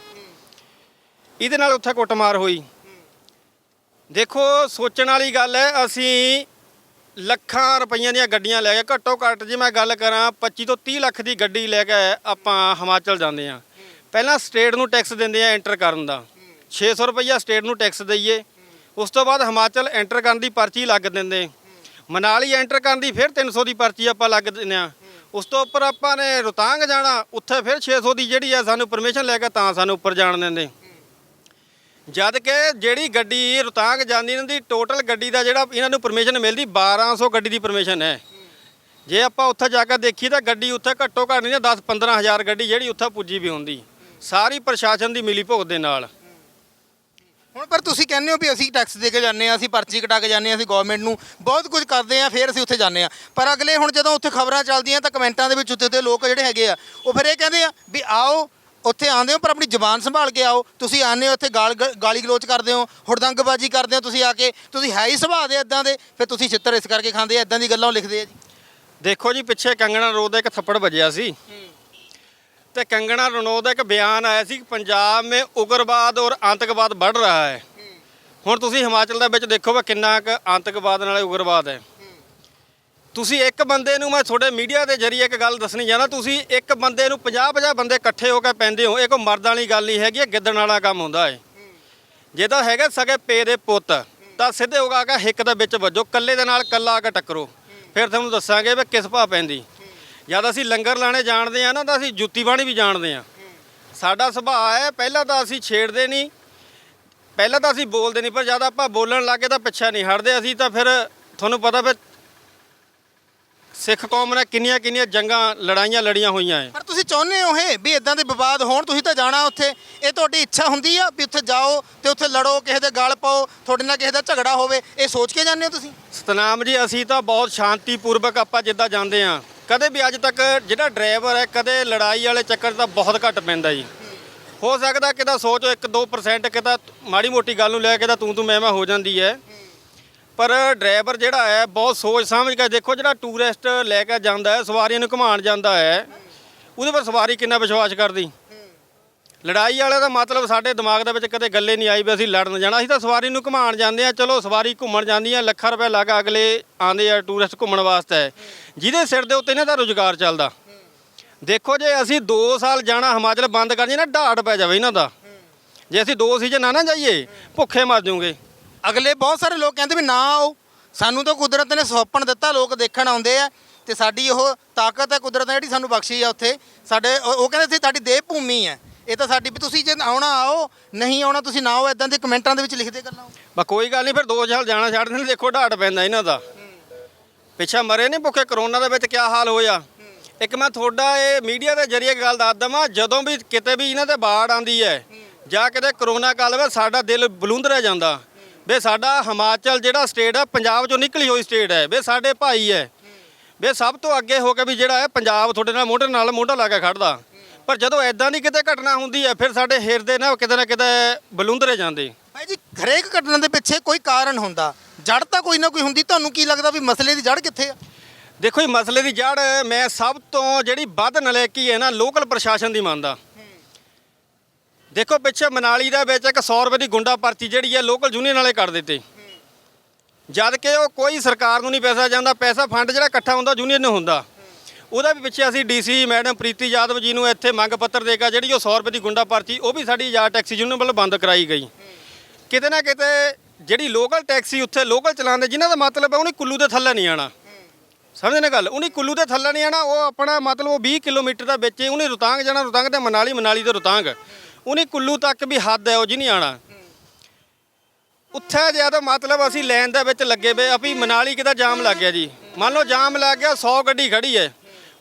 ਇਹਦੇ ਨਾਲ ਉੱਥੇ ਕੁੱਟਮਾਰ ਹੋਈ। ਦੇਖੋ, ਸੋਚਣ ਵਾਲੀ ਗੱਲ ਹੈ, ਅਸੀਂ ਲੱਖਾਂ ਰੁਪਈਆਂ ਦੀਆਂ ਗੱਡੀਆਂ ਲੈ ਕੇ, ਘੱਟੋ ਘੱਟ ਜੇ ਮੈਂ ਗੱਲ ਕਰਾਂ 25 ਤੋਂ 30 ਲੱਖ ਦੀ ਗੱਡੀ ਲੈ ਕੇ ਆਪਾਂ ਹਿਮਾਚਲ ਜਾਂਦੇ ਆ ਪਹਿਲਾਂ ਸਟੇਟ ਨੂੰ ਟੈਕਸ ਦਿੰਦੇ ਆ ਐਂਟਰ ਕਰਨ ਦਾ। 600 ਰੁਪਈਆ ਸਟੇਟ ਨੂੰ ਟੈਕਸ ਦਈਏ। ਉਸ ਤੋਂ ਬਾਅਦ ਹਿਮਾਚਲ ਐਂਟਰ ਕਰਨ ਦੀ ਪਰਚੀ ਲੱਗ ਦਿੰਦੇ। ਮਨਾਲੀ ਐਂਟਰ ਕਰਨ ਦੀ ਫਿਰ 300 ਦੀ ਪਰਚੀ ਆਪਾਂ ਲੱਗ ਦਿੰਦੇ ਆ ਉਸ ਤੋਂ ਉੱਪਰ ਆਪਾਂ ਨੇ ਰੋਹਤਾਂਗ ਜਾਣਾ, ਉੱਥੇ ਫਿਰ 600 ਦੀ ਜਿਹੜੀ ਆ ਸਾਨੂੰ ਪਰਮਿਸ਼ਨ ਲੈ ਕੇ ਤਾਂ ਸਾਨੂੰ ਉੱਪਰ ਜਾਣ ਦਿੰਦੇ। ਜਦ ਕਿ ਜਿਹੜੀ ਗੱਡੀ ਰੋਹਤਾਂਗ ਜਾਂਦੀ ਇਹਨਾਂ ਦੀ ਟੋਟਲ ਗੱਡੀ ਦਾ ਜਿਹੜਾ ਇਹਨਾਂ ਨੂੰ ਪਰਮਿਸ਼ਨ ਮਿਲਦੀ 1200 ਗੱਡੀ ਦੀ ਪਰਮਿਸ਼ਨ ਹੈ। ਜੇ ਆਪਾਂ ਉੱਥੇ ਜਾ ਕੇ ਦੇਖੀ ਤਾਂ ਗੱਡੀ ਉੱਥੇ ਘੱਟੋ ਘੱਟ ਨਹੀਂ 10 15000 ਗੱਡੀ ਜਿਹੜੀ ਉੱਥੇ ਪੁੱਜੀ ਵੀ ਹੁੰਦੀ। ਸਾਰੀ ਪ੍ਰਸ਼ਾਸਨ ਦੀ ਮਿਲੀ ਭੁਗਤ ਦੇ ਨਾਲ। ਹੁਣ ਪਰ ਤੁਸੀਂ ਕਹਿੰਦੇ ਹੋ ਵੀ ਅਸੀਂ ਟੈਕਸ ਦੇ ਕੇ ਜਾਂਦੇ ਆ ਅਸੀਂ ਪਰਚੀ ਕਟਾ ਕੇ ਜਾਂਦੇ ਆ ਅਸੀਂ ਗਵਰਨਮੈਂਟ ਨੂੰ ਬਹੁਤ ਕੁਝ ਕਰਦੇ ਆ ਫਿਰ ਅਸੀਂ ਉੱਥੇ ਜਾਂਦੇ ਆ ਪਰ ਅਗਲੇ ਹੁਣ ਜਦੋਂ ਉੱਥੇ ਖਬਰਾਂ ਚੱਲਦੀਆਂ ਤਾਂ ਕਮੈਂਟਾਂ ਦੇ ਵਿੱਚ ਉੱਤੇ ਤੇ ਲੋਕ ਜਿਹੜੇ ਹੈਗੇ ਆ ਉਹ ਫਿਰ ਇਹ ਕਹਿੰਦੇ ਆ ਵੀ ਆਓ ਉੱਥੇ ਆਉਂਦੇ ਹੋ ਪਰ ਆਪਣੀ ਜ਼ੁਬਾਨ ਸੰਭਾਲ ਕੇ ਆਓ। ਤੁਸੀਂ ਆਉਂਦੇ ਹੋ ਉੱਥੇ ਗਾਲ ਗਾਲੀ ਗਲੋਚ ਕਰਦੇ ਹੋ ਹੁੜਦੰਗਬਾਜ਼ੀ ਕਰਦੇ ਹੋ ਤੁਸੀਂ ਆ ਕੇ ਤੁਸੀਂ ਹੈ ਹੀ ਸੁਭਾਅ ਦੇ ਇਦਾਂ ਦੇ ਫਿਰ ਤੁਸੀਂ ਛਿੱਤਰ ਇਸ ਕਰਕੇ ਖਾਂਦੇ ਆ ਇਦਾਂ ਦੀ ਗੱਲਾਂ ਉਹ ਲਿਖਦੇ ਆ ਜੀ। ਦੇਖੋ ਜੀ ਪਿੱਛੇ ਕੰਗਣਾ ਰਣੌਤ ਦਾ ਇੱਕ ਥੱਪੜ ਵੱਜਿਆ ਸੀ। ਤੇ ਕੰਗਣਾ ਰਣੌਤ ਦਾ ਇੱਕ ਬਿਆਨ ਆਇਆ ਸੀ ਕਿ ਪੰਜਾਬ ਮੇ ਉਗਰਵਾਦ ਔਰ ਆਤੰਕਵਾਦ ਵੱਧ ਰਿਹਾ ਹੈ। ਹੁਣ ਤੁਸੀਂ ਹਿਮਾਚਲ ਦੇ ਵਿੱਚ ਦੇਖੋ ਵੀ ਕਿੰਨਾ ਕੁ ਆਤੰਕਵਾਦ ਨਾਲੇ ਉਗਰਵਾਦ ਹੈ। ਤੁਸੀਂ ਇੱਕ ਬੰਦੇ ਨੂੰ ਮੈਂ ਤੁਹਾਡੇ ਮੀਡੀਆ ਦੇ ਜ਼ਰੀਏ ਇੱਕ ਗੱਲ ਦੱਸਣੀ ਚਾਹੁੰਦਾ, ਤੁਸੀਂ ਇੱਕ ਬੰਦੇ ਨੂੰ 50 50 ਬੰਦੇ ਇਕੱਠੇ ਹੋ ਕੇ ਪੈਂਦੇ ਹੋ, ਇਹ ਕੋਈ ਮਰਦਾਂ ਵਾਲੀ ਗੱਲ ਨਹੀਂ ਹੈਗੀ, ਇਹ ਗਿੱਦੜ ਵਾਲਾ ਕੰਮ ਹੁੰਦਾ ਹੈ। ਜੇ ਤਾਂ ਹੈਗਾ ਸਗੇ ਪੇ ਦੇ ਪੁੱਤ, ਤਾਂ ਸਿੱਧੇ ਹੋ ਕੇ ਹਿੱਕ ਦੇ ਵਿੱਚ ਵੱਜੋ ਕੱਲੇ ਦੇ ਨਾਲ ਕੱਲਾ ਆ ਕੇ ਟੱਕਰੋ। ਫਿਰ ਤੁਹਾਨੂੰ ਦੱਸਾਂਗੇ ਵੀ ਕਿਸ ਭਾ ਪੈਂਦੀ। ਜਦ ਅਸੀਂ ਲੰਗਰ ਲਾਣੇ ਜਾਣਦੇ ਆ ਨਾ ਤਾਂ ਅਸੀਂ ਜੁੱਤੀ ਬਾਣੀ ਵੀ ਜਾਣਦੇ ਆ। ਸਾਡਾ ਸੁਭਾਅ ਹੈ ਪਹਿਲਾਂ ਤਾਂ ਅਸੀਂ ਛੇੜਦੇ ਨਹੀਂ ਪਹਿਲਾਂ ਤਾਂ ਅਸੀਂ ਬੋਲਦੇ ਨਹੀਂ ਪਰ ਜਦ ਆਪਾਂ ਬੋਲਣ ਲੱਗੇ ਤਾਂ ਪਿੱਛਾ ਨਹੀਂ ਹਟਦੇ ਅਸੀਂ ਤਾਂ ਫਿਰ ਤੁਹਾਨੂੰ ਪਤਾ ਫਿਰ ਸਿੱਖ ਕੌਮ ਨੇ ਕਿੰਨੀਆਂ ਕਿੰਨੀਆਂ ਜੰਗਾਂ ਲੜਾਈਆਂ ਲੜੀਆਂ ਹੋਈਆਂ ਹੈ ਪਰ ਤੁਸੀਂ ਚਾਹੁੰਦੇ ਹੋ ਇਹ ਵੀ ਇਦਾਂ ਦੇ ਵਿਵਾਦ ਹੋਣ ਤੁਸੀਂ ਤਾਂ ਜਾਣਾ ਉੱਥੇ। ਇਹ ਤੁਹਾਡੀ ਇੱਛਾ ਹੁੰਦੀ ਆ ਵੀ ਉੱਥੇ ਜਾਓ ਤੇ ਉੱਥੇ ਲੜੋ ਕਿਸੇ ਦੇ ਗਲ ਪਾਓ ਤੁਹਾਡੇ ਨਾਲ ਕਿਸੇ ਦਾ ਝਗੜਾ ਹੋਵੇ ਇਹ ਸੋਚ ਕੇ ਜਾਂਦੇ ਹੋ ਤੁਸੀਂ? ਸਤਨਾਮ ਜੀ ਅਸੀਂ ਤਾਂ ਬਹੁਤ ਸ਼ਾਂਤੀਪੂਰਵਕ ਆਪਾਂ ਜਿੱਦਾਂ ਜਾਂਦੇ ਆ। ਕਦੇ ਵੀ ਅੱਜ ਤੱਕ ਜਿਹੜਾ ਡਰਾਈਵਰ ਹੈ, ਕਦੇ ਲੜਾਈ ਵਾਲੇ ਚੱਕਰ 'ਚ ਤਾਂ ਬਹੁਤ ਘੱਟ ਪੈਂਦਾ ਜੀ। ਹੋ ਸਕਦਾ ਕਿਦਾ ਸੋਚ 1-2% ਕਿਦਾ ਮਾੜੀ ਮੋਟੀ ਗੱਲ ਨੂੰ ਲੈ ਕੇ ਤਾਂ ਤੂੰ ਤੂੰ ਮੈਂ ਮੈਂ ਹੋ ਜਾਂਦੀ ਹੈ। ਪਰ ਡਰਾਈਵਰ ਜਿਹੜਾ ਹੈ, ਬਹੁਤ ਸੋਚ ਸਮਝ ਕੇ ਦੇਖੋ ਜਿਹੜਾ ਟੂਰਿਸਟ ਲੈ ਕੇ ਜਾਂਦਾ ਹੈ, ਸਵਾਰੀਆਂ ਨੂੰ ਘੁਮਾਉਣ ਜਾਂਦਾ ਹੈ, ਉਹਦੇ ਪਰ ਸਵਾਰੀ ਕਿੰਨਾ ਵਿਸ਼ਵਾਸ ਕਰਦੀ। ਲੜਾਈ ਵਾਲੇ ਦਾ ਮਤਲਬ ਸਾਡੇ ਦਿਮਾਗ ਦੇ ਵਿੱਚ ਕਦੇ ਗੱਲੇ ਨਹੀਂ ਆਈ ਵੀ ਅਸੀਂ ਲੜਨ ਜਾਣਾ। ਅਸੀਂ ਤਾਂ ਸਵਾਰੀ ਨੂੰ ਘੁਮਾਉਣ ਜਾਂਦੇ ਆ ਚਲੋ ਸਵਾਰੀ ਘੁੰਮਣ ਜਾਂਦੀ ਆ ਲੱਖਾਂ ਰੁਪਏ ਲੱਗ ਅਗਲੇ ਆਂਦੇ ਆ ਟੂਰਿਸਟ ਘੁੰਮਣ ਵਾਸਤੇ। ਜਿਹਦੇ ਸਿਰ ਦੇ ਉੱਤੇ ਇਹਨਾਂ ਦਾ ਰੁਜ਼ਗਾਰ ਚੱਲਦਾ। ਦੇਖੋ ਜੇ ਅਸੀਂ 2 ਸਾਲ ਜਾਣਾ, ਹਿਮਾਚਲ ਬੰਦ ਕਰ ਜੇ ਨਾ ਢਾੜ ਪੈ ਜਾਵੇ ਇਹਨਾਂ ਦਾ। ਜੇ ਅਸੀਂ 2 ਸੀਜ਼ਨ ਨਾ ਨਾ ਜਾਈਏ, ਭੁੱਖੇ ਮਰ ਜਾਵਾਂਗੇ ਅਗਲੇ ਬਹੁਤ ਸਾਰੇ ਲੋਕ ਕਹਿੰਦੇ ਵੀ ਨਾ ਆਓ। ਸਾਨੂੰ ਤਾਂ ਕੁਦਰਤ ਨੇ ਸੁਹੱਪਣ ਦਿੱਤਾ, ਲੋਕ ਦੇਖਣ ਆਉਂਦੇ ਆ ਤੇ ਸਾਡੀ ਉਹ ਤਾਕਤ ਹੈ ਕੁਦਰਤ ਨੇ ਜਿਹੜੀ ਸਾਨੂੰ ਬਖਸ਼ੀ ਆ ਉੱਥੇ। ਸਾਡੇ ਉਹ ਕਹਿੰਦੇ ਸੀ ਤੁਹਾਡੀ ਦੇਹ ਭੂਮੀ ਹੈ। ਇਹ ਤਾਂ ਸਾਡੀ ਵੀ ਤੁਸੀਂ ਜੇ ਆਉਣਾ ਆਓ, ਨਹੀਂ ਆਉਣਾ ਤੁਸੀਂ ਨਾ ਆਓ ਇਦਾਂ ਦੇ ਕਮੈਂਟਾਂ ਦੇ ਵਿੱਚ ਲਿਖਦੇ ਗੱਲਾਂ ਬਸ ਕੋਈ ਗੱਲ ਨਹੀਂ, ਫਿਰ ਦੋ ਸਾਲ ਜਾਣਾ ਛੱਡ ਦੇਣ, ਦੇਖੋ ਢਾਟ ਪੈਂਦਾ ਇਹਨਾਂ ਦਾ। ਪਿੱਛਾ ਮਰੇ ਨਹੀਂ ਭੁੱਖੇ, ਕਰੋਨਾ ਦੇ ਵਿੱਚ ਕੀ ਹਾਲ ਹੋਇਆ? ਇੱਕ ਮੈਂ ਤੁਹਾਡਾ ਇਹ ਮੀਡੀਆ ਦੇ ਜ਼ਰੀਏ ਗੱਲ ਦੱਸ ਦਵਾਂ, ਜਦੋਂ ਵੀ ਕਿਤੇ ਵੀ ਇਹਨਾਂ ਤੇ ਬਾੜ ਆਂਦੀ ਹੈ, ਜਾਂ ਕਿਤੇ ਕਰੋਨਾ ਕਾਲ ਵਿੱਚ ਸਾਡਾ ਦਿਲ ਬਲੂੰਦ ਰਹਿ ਜਾਂਦਾ। ਵੇ ਸਾਡਾ ਹਿਮਾਚਲ ਜਿਹੜਾ ਸਟੇਟ ਹੈ ਪੰਜਾਬ ਚੋਂ ਨਿਕਲੀ ਹੋਈ ਸਟੇਟ ਹੈ ਵੇ ਸਾਡੇ ਭਾਈ ਹੈ। ਵੇ ਸਭ ਤੋਂ ਅੱਗੇ ਹੋ ਕੇ ਵੀ ਜਿਹੜਾ ਹੈ, ਪੰਜਾਬ ਤੁਹਾਡੇ ਨਾਲ ਮੋਢੇ ਨਾਲ ਮੋਢਾ ਲਾ ਕੇ ਖੜਦਾ। ਪਰ ਜਦੋਂ ਐਦਾਂ ਦੀ ਕਿਤੇ ਘਟਨਾ ਹੁੰਦੀ ਹੈ ਫਿਰ ਸਾਡੇ ਹਿਰਦੇ ਨਾ ਕਿਤੇ ਨਾ ਕਿਤੇ ਬਲੂੰਦਰੇ ਜਾਂਦੇ। ਭਾਈ ਜੀ ਹਰੇਕ ਘਟਨਾ ਦੇ ਪਿੱਛੇ ਕੋਈ ਕਾਰਨ ਹੁੰਦਾ। ਜੜ ਤਾਂ ਕੋਈ ਨਾ ਕੋਈ ਹੁੰਦੀ ਤੁਹਾਨੂੰ ਕੀ ਲੱਗਦਾ ਵੀ ਮਸਲੇ ਦੀ ਜੜ ਕਿੱਥੇ ਆ? ਦੇਖੋ ਇਹ ਮਸਲੇ ਦੀ ਜੜ ਮੈਂ ਸਭ ਤੋਂ ਜਿਹੜੀ ਵੱਧ ਨਲਾਇਕੀ ਹੈ ਨਾ ਲੋਕਲ ਪ੍ਰਸ਼ਾਸਨ ਦੀ ਮੰਨਦਾ। ਦੇਖੋ ਪਿੱਛੇ ਮਨਾਲੀ ਦੇ ਵਿੱਚ ਇੱਕ 100 ਰੁਪਏ ਦੀ ਗੁੰਡਾ ਪਰਚੀ ਜਿਹੜੀ ਹੈ ਲੋਕਲ ਯੂਨੀਅਨ ਵਾਲੇ ਕਰ ਦਿੱਤੇ। ਜਦ ਕਿ ਉਹ ਕੋਈ ਸਰਕਾਰ ਨੂੰ ਨਹੀਂ ਪੈਸਾ ਜਾਂਦਾ ਪੈਸਾ ਫੰਡ ਜਿਹੜਾ ਇਕੱਠਾ ਹੁੰਦਾ ਯੂਨੀਅਨ ਨੂੰ ਹੁੰਦਾ। ਉਹਦਾ ਵੀ ਪਿੱਛੇ ਅਸੀਂ ਡੀਸੀ ਮੈਡਮ ਪ੍ਰੀਤੀ ਯਾਦਵ ਜੀ ਨੂੰ ਇੱਥੇ ਮੰਗ ਪੱਤਰ ਦੇ ਕੇ ਜਿਹੜੀ ਉਹ 100 ਰੁਪਏ ਦੀ ਗੁੰਡਾ ਪਰਚੀ, ਉਹ ਵੀ ਸਾਡੀ ਯਾਦ ਟੈਕਸੀ ਯੂਨੀਅਨ ਵੱਲੋਂ ਬੰਦ ਕਰਾਈ ਗਈ। ਕਿਤੇ ਨਾ ਕਿਤੇ ਜਿਹੜੀ ਲੋਕਲ ਟੈਕਸੀ ਉੱਥੇ ਲੋਕਲ ਚਲਾਉਂਦੇ, ਜਿਨ੍ਹਾਂ ਦਾ ਮਤਲਬ ਹੈ ਉਹਨੇ ਕੁੱਲੂ ਦੇ ਥੱਲੇ ਨਹੀਂ ਆਣਾ ਸਮਝਦੇ ਨਾ ਗੱਲ? ਉਹਨੇ ਕੁੱਲੂ ਦੇ ਥੱਲੇ ਨਹੀਂ ਆਣਾ ਉਹ ਆਪਣਾ ਮਤਲਬ ਉਹ 20 ਕਿਲੋਮੀਟਰ ਦਾ ਵਿੱਚ ਉਹਨੇ ਰੋਤਾਂਗ ਜਾਣਾ, ਰੋਤਾਂਗ ਤੇ ਮਨਾਲੀ ਮਨਾਲੀ ਤੇ ਰੋਤਾਂਗ। ਉਹਨੇ ਕੁੱਲੂ ਤੱਕ ਵੀ ਹੱਦ ਹੈ, ਉਹ ਜੀ ਨਹੀਂ ਆਣਾ ਉੱਥੇ ਜ਼ਿਆਦਾ ਮਤਲਬ ਅਸੀਂ ਲਾਈਨ ਦੇ ਵਿੱਚ ਲੱਗੇ ਪਏ ਆਪੀ ਮਨਾਲੀ ਕਿਦਾ ਜਾਮ ਲੱਗ ਗਿਆ ਜੀ। ਮੰਨ ਲਓ ਜਾਮ ਲੱਗ ਗਿਆ 100 ਗੱਡੀ ਖੜੀ ਹੈ।